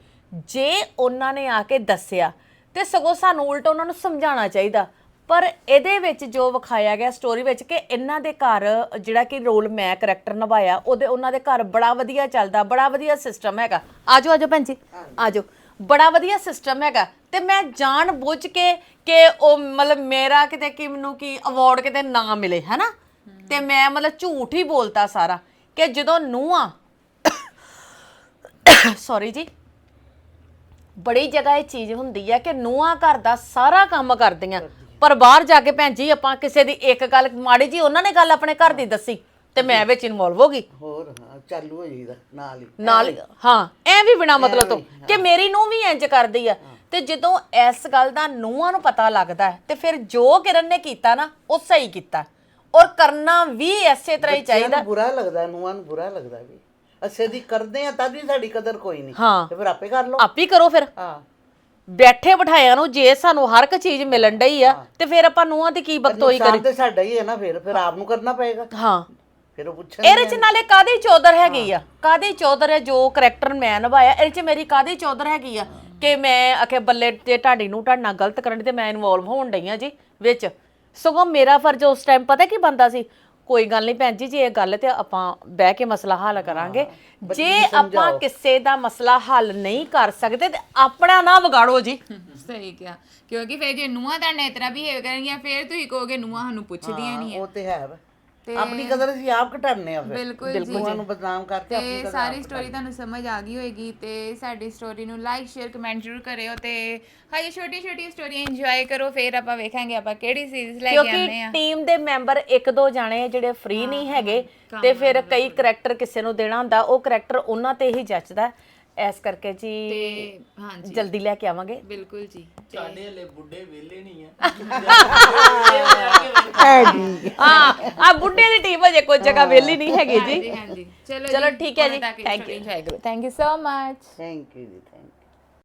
[SPEAKER 1] ਜੇ ਉਹਨਾਂ ਨੇ ਆ ਕੇ ਦੱਸਿਆ ਤੇ ਸਗੋਂ ਸਾਨੂੰ ਉਲਟ ਉਹਨਾਂ ਨੂੰ ਸਮਝਾਉਣਾ ਚਾਹੀਦਾ। ਪਰ ਇਹਦੇ ਵਿੱਚ ਜੋ ਵਿਖਾਇਆ ਗਿਆ ਸਟੋਰੀ ਵਿੱਚ ਕਿ ਇਹਨਾਂ ਦੇ ਘਰ ਜਿਹੜਾ ਕਿ ਰੋਲ ਮੈਂ ਕਰੈਕਟਰ ਨਿਭਾਇਆ ਉਹਦੇ ਉਹਨਾਂ ਦੇ ਘਰ ਬੜਾ ਵਧੀਆ ਚੱਲਦਾ ਬੜਾ ਵਧੀਆ ਸਿਸਟਮ ਹੈਗਾ। ਆਜੋ ਆਜੋ ਭੈਣ ਜੀ ਆਜੋ। ਬੜਾ ਵਧੀਆ ਸਿਸਟਮ ਹੈਗਾ। ਤੇ ਮੈਂ ਜਾਣ ਬੁੱਝ ਕੇ ਕਿ ਉਹ ਮਤਲਬ ਮੇਰਾ ਕਿਤੇ ਕਿ ਮੈਨੂੰ ਕੀ ਅਵਾਰਡ ਕਿਤੇ ਨਾ ਮਿਲੇ ਹੈਨਾ? ਤੇ ਮੈਂ ਮਤਲਬ ਝੂਠ ਹੀ ਬੋਲਤਾ ਸਾਰਾ ਕਿ ਜਦੋਂ ਨੂੰਹਾਂ ਸੌਰੀ ਜੀ। ਬੜੀ ਜਗ੍ਹਾ ਇਹ ਚੀਜ਼ ਹੁੰਦੀ ਹੈ ਕਿ ਨੂੰਹਾਂ ਘਰ ਦਾ ਸਾਰਾ ਕੰਮ ਕਰਦੀਆਂ। ਪਰ ਬਾਹਰ ਜਾ ਕੇ ਭੈਣ ਜੀ ਆਪਾਂ ਕਿਸੇ ਦੀ ਇੱਕ ਗੱਲ ਮਾੜੀ ਜੀ ਉਹਨਾਂ ਨੇ ਗੱਲ ਆਪਣੇ ਘਰ ਦੀ ਦੱਸੀ ਤੇ ਮੈਂ ਵਿੱਚ ਇਨਵੋਲਵ ਹੋ ਗਈ।
[SPEAKER 3] ਹੋਰ ਹਾਂ ਚਾਲੂ ਹੋ ਜਾਈਦਾ ਨਾਲ ਹੀ।
[SPEAKER 1] ਨਾਲ ਹਾਂ ਐ ਵੀ ਬਿਨਾ ਮਤਲਬ ਤੋਂ ਕਿ ਮੇਰੀ ਨੂੰ ਵੀ ਇੰਜ ਕਰਦੀ ਆ। ਤੇ ਜਦੋਂ ਇਸ ਗੱਲ ਦਾ ਨੂੰਹਾਂ ਨੂੰ ਪਤਾ ਲੱਗਦਾ ਹੈ, ਤੇ ਫਿਰ ਜੋ ਕਿਰਨ ਨੇ ਕੀਤਾ ਨਾ ਉਹ ਸਹੀ ਕੀਤਾ। ਔਰ ਕਰਨਾ ਵੀ ਐਸੇ ਤਰ੍ਹਾਂ ਹੀ ਚਾਹੀਦਾ।
[SPEAKER 3] ਬੁਰਾ ਲੱਗਦਾ ਨੂੰਹਾਂ ਨੂੰ ਬੁਰਾ ਲੱਗਦਾ ਵੀ। ਅਸੀਂ ਦੀ ਕਰਦੇ ਆ ਤਦ ਵੀ ਸਾਡੀ ਕਦਰ ਕੋਈ ਨਹੀਂ।
[SPEAKER 1] ਹਾਂ।
[SPEAKER 3] ਤੇ ਫਿਰ ਆਪੇ ਕਰ ਲਓ।
[SPEAKER 1] ਆਪ ਹੀ ਕਰੋ ਫਿਰ।
[SPEAKER 3] ਹਾਂ।
[SPEAKER 1] ਬੈਠੇ ਬਿਠਾਇਆਂ ਨੂੰ ਜੇ ਸਾਨੂੰ ਹਰ ਇੱਕ ਚੀਜ਼ ਮਿਲਣ ਡਈ ਆ ਤੇ ਫਿਰ ਆਪਾਂ ਨੂੰਹਾਂ ਦੀ ਕੀ ਬਖਤੋਈ
[SPEAKER 3] ਨੁਕਸਾਨ
[SPEAKER 1] ਕਰੀ
[SPEAKER 3] ਤੇ ਸਾਡਾ ਹੀ ਹੈ ਨਾ ਫਿਰ ਫਿਰ ਆਪ ਨੂੰ ਕਰਨਾ ਪਏਗਾ।
[SPEAKER 1] ਹਾਂ।
[SPEAKER 3] ਫਿਰ ਉਹ ਪੁੱਛਣ
[SPEAKER 1] ਇਹਦੇ ਚ ਨਾਲੇ ਕਾਦੀ ਚੌਧਰ ਹੈਗੀ ਆ? ਕਾਦੀ ਚੌਧਰ ਹੈ ਜੋ ਕਰੈਕਟਰ ਮੈਂ ਨਿਭਾਇਆ? ਇਹਦੇ ਚ ਮੇਰੀ ਕਾਦੀ ਚੌਧਰ ਹੈਗੀ ਆ? ਕਿ ਮੈਂ ਅਖੇ ਬੱਲੇ ਤੇ ਢਾਡੀ ਨੂੰ ਢਾਡਣਾ ਗਲਤ ਕਰਨ ਤੇ ਮੈਂ ਇਨਵੋਲਵ ਹੋਣ ਡਈ ਆ ਜੀ ਵਿੱਚ। ਸਗੋਂ ਮੇਰਾ ਫਰਜ਼ ਉਸ ਟਾਈਮ ਪਤਾ ਕੀ ਬੰਦਾ ਸੀ? ਕੋਈ ਗੱਲ ਨਹੀਂ ਭੈਣ ਜੀ ਜੇ ਇਹ ਗੱਲ ਤੇ ਆਪਾਂ ਬਹਿ ਕੇ ਮਸਲਾ ਹੱਲ ਕਰਾਂਗੇ। ਜੇ ਆਪਾਂ ਕਿਸੇ ਦਾ ਮਸਲਾ ਹੱਲ ਨਹੀਂ ਕਰ ਸਕਦੇ ਤੇ ਆਪਣਾ ਨਾ ਵਿਗਾੜੋ ਜੀ।
[SPEAKER 2] ਸਹੀ ਕਿਹਾ। ਕਿਉਂਕਿ ਫਿਰ ਜੇ ਨੂੰਹਾਂ ਦਾ ਨੇਤਰਾ ਬਿਹੇਵ ਕਰਨਗੀਆਂ ਫਿਰ ਤੁਸੀਂ ਕਹੋਗੇ ਨੂੰਹਾਂ ਸਾਨੂੰ ਪੁੱਛਦੀਆਂ ਨਹੀਂ
[SPEAKER 3] ਉਹ ਤੇ ਹੈ। ਵਾ। ਆਪਣੀ ਕਦਰ ਅਸੀਂ ਆਪ ਘਟਾਉਂਦੇ ਆ ਫਿਰ।
[SPEAKER 2] ਬਿਲਕੁਲ ਜੀ।
[SPEAKER 3] ਨੂੰਹਾਂ ਨੂੰ ਬਦਨਾਮ ਕਰਕੇ ਆਪਣੀ
[SPEAKER 2] ਤੇ ਸਾਰੀ ਸਟੋਰੀ ਤੁਹਾਨੂੰ ਸਮਝ ਆ ਗਈ ਹੋਏਗੀ ਤੇ ਸਾਡੀ ਸਟੋਰੀ ਨੂੰ ਲਾਈਕ ਸ਼ੇਅਰ ਕਮੈਂਟ ਜ਼ਰੂਰ ਕਰਿਓ ਤੇ ਹਜੇ ਛੋਟੀ ਛੋਟੀ ਸਟੋਰੀਆਂ ਇੰਜੋਏ ਕਰੋ ਫਿਰ ਆਪਾਂ ਵੇਖਾਂਗੇ ਆਪਾਂ ਕਿਹੜੀ ਸੀਰੀਜ਼ ਲੈ ਕੇ ਆਉਂਦੇ
[SPEAKER 1] ਕਿਉਂਕਿ
[SPEAKER 2] ਆ
[SPEAKER 1] ਟੀਮ ਦੇ ਮੈਂਬਰ ਇੱਕ ਦੋ ਜਾਣੇ ਜਿਹੜੇ ਫ੍ਰੀ ਨਹੀਂ ਹੈਗੇ ਤੇ ਫਿਰ ਕਈ ਕਰੈਕਟਰ ਕਿਸੇ ਨੂੰ ਦੇਣਾ ਹੁੰਦਾ ਉਹ ਕਰੈਕਟਰ ਉਹਨਾਂ ਤੇ ਹੀ ਜੱਜਦਾ ਇਸ ਕਰਕੇ ਜੀ
[SPEAKER 2] ਤੇ ਹਾਂਜੀ।
[SPEAKER 1] ਜਲਦੀ ਲੈ ਕੇ ਆਵਾਂਗੇ।
[SPEAKER 2] ਬਿਲਕੁਲ ਜੀ।
[SPEAKER 4] ਸਾਡੇ ਹਲੇ ਬੁੱਢੇ ਵਿਹਲੇ ਨਹੀਂ ਆ।
[SPEAKER 1] ਹਾਂ ਆ ਬੁੱਢੇ ਦੀ ਟੀਮ ਅਜੇ ਕੋਈ ਜਗ੍ਹਾ ਵਿਹਲੀ ਨਹੀਂ ਹੈਗੀ ਜੀ।
[SPEAKER 2] ਹਾਂਜੀ ਹਾਂਜੀ। ਚਲੋ
[SPEAKER 1] ਚਲੋ ਠੀਕ ਹੈ ਜੀ,
[SPEAKER 2] thank you thank you so much
[SPEAKER 3] thank you ਜੀ ਥੈਂਕ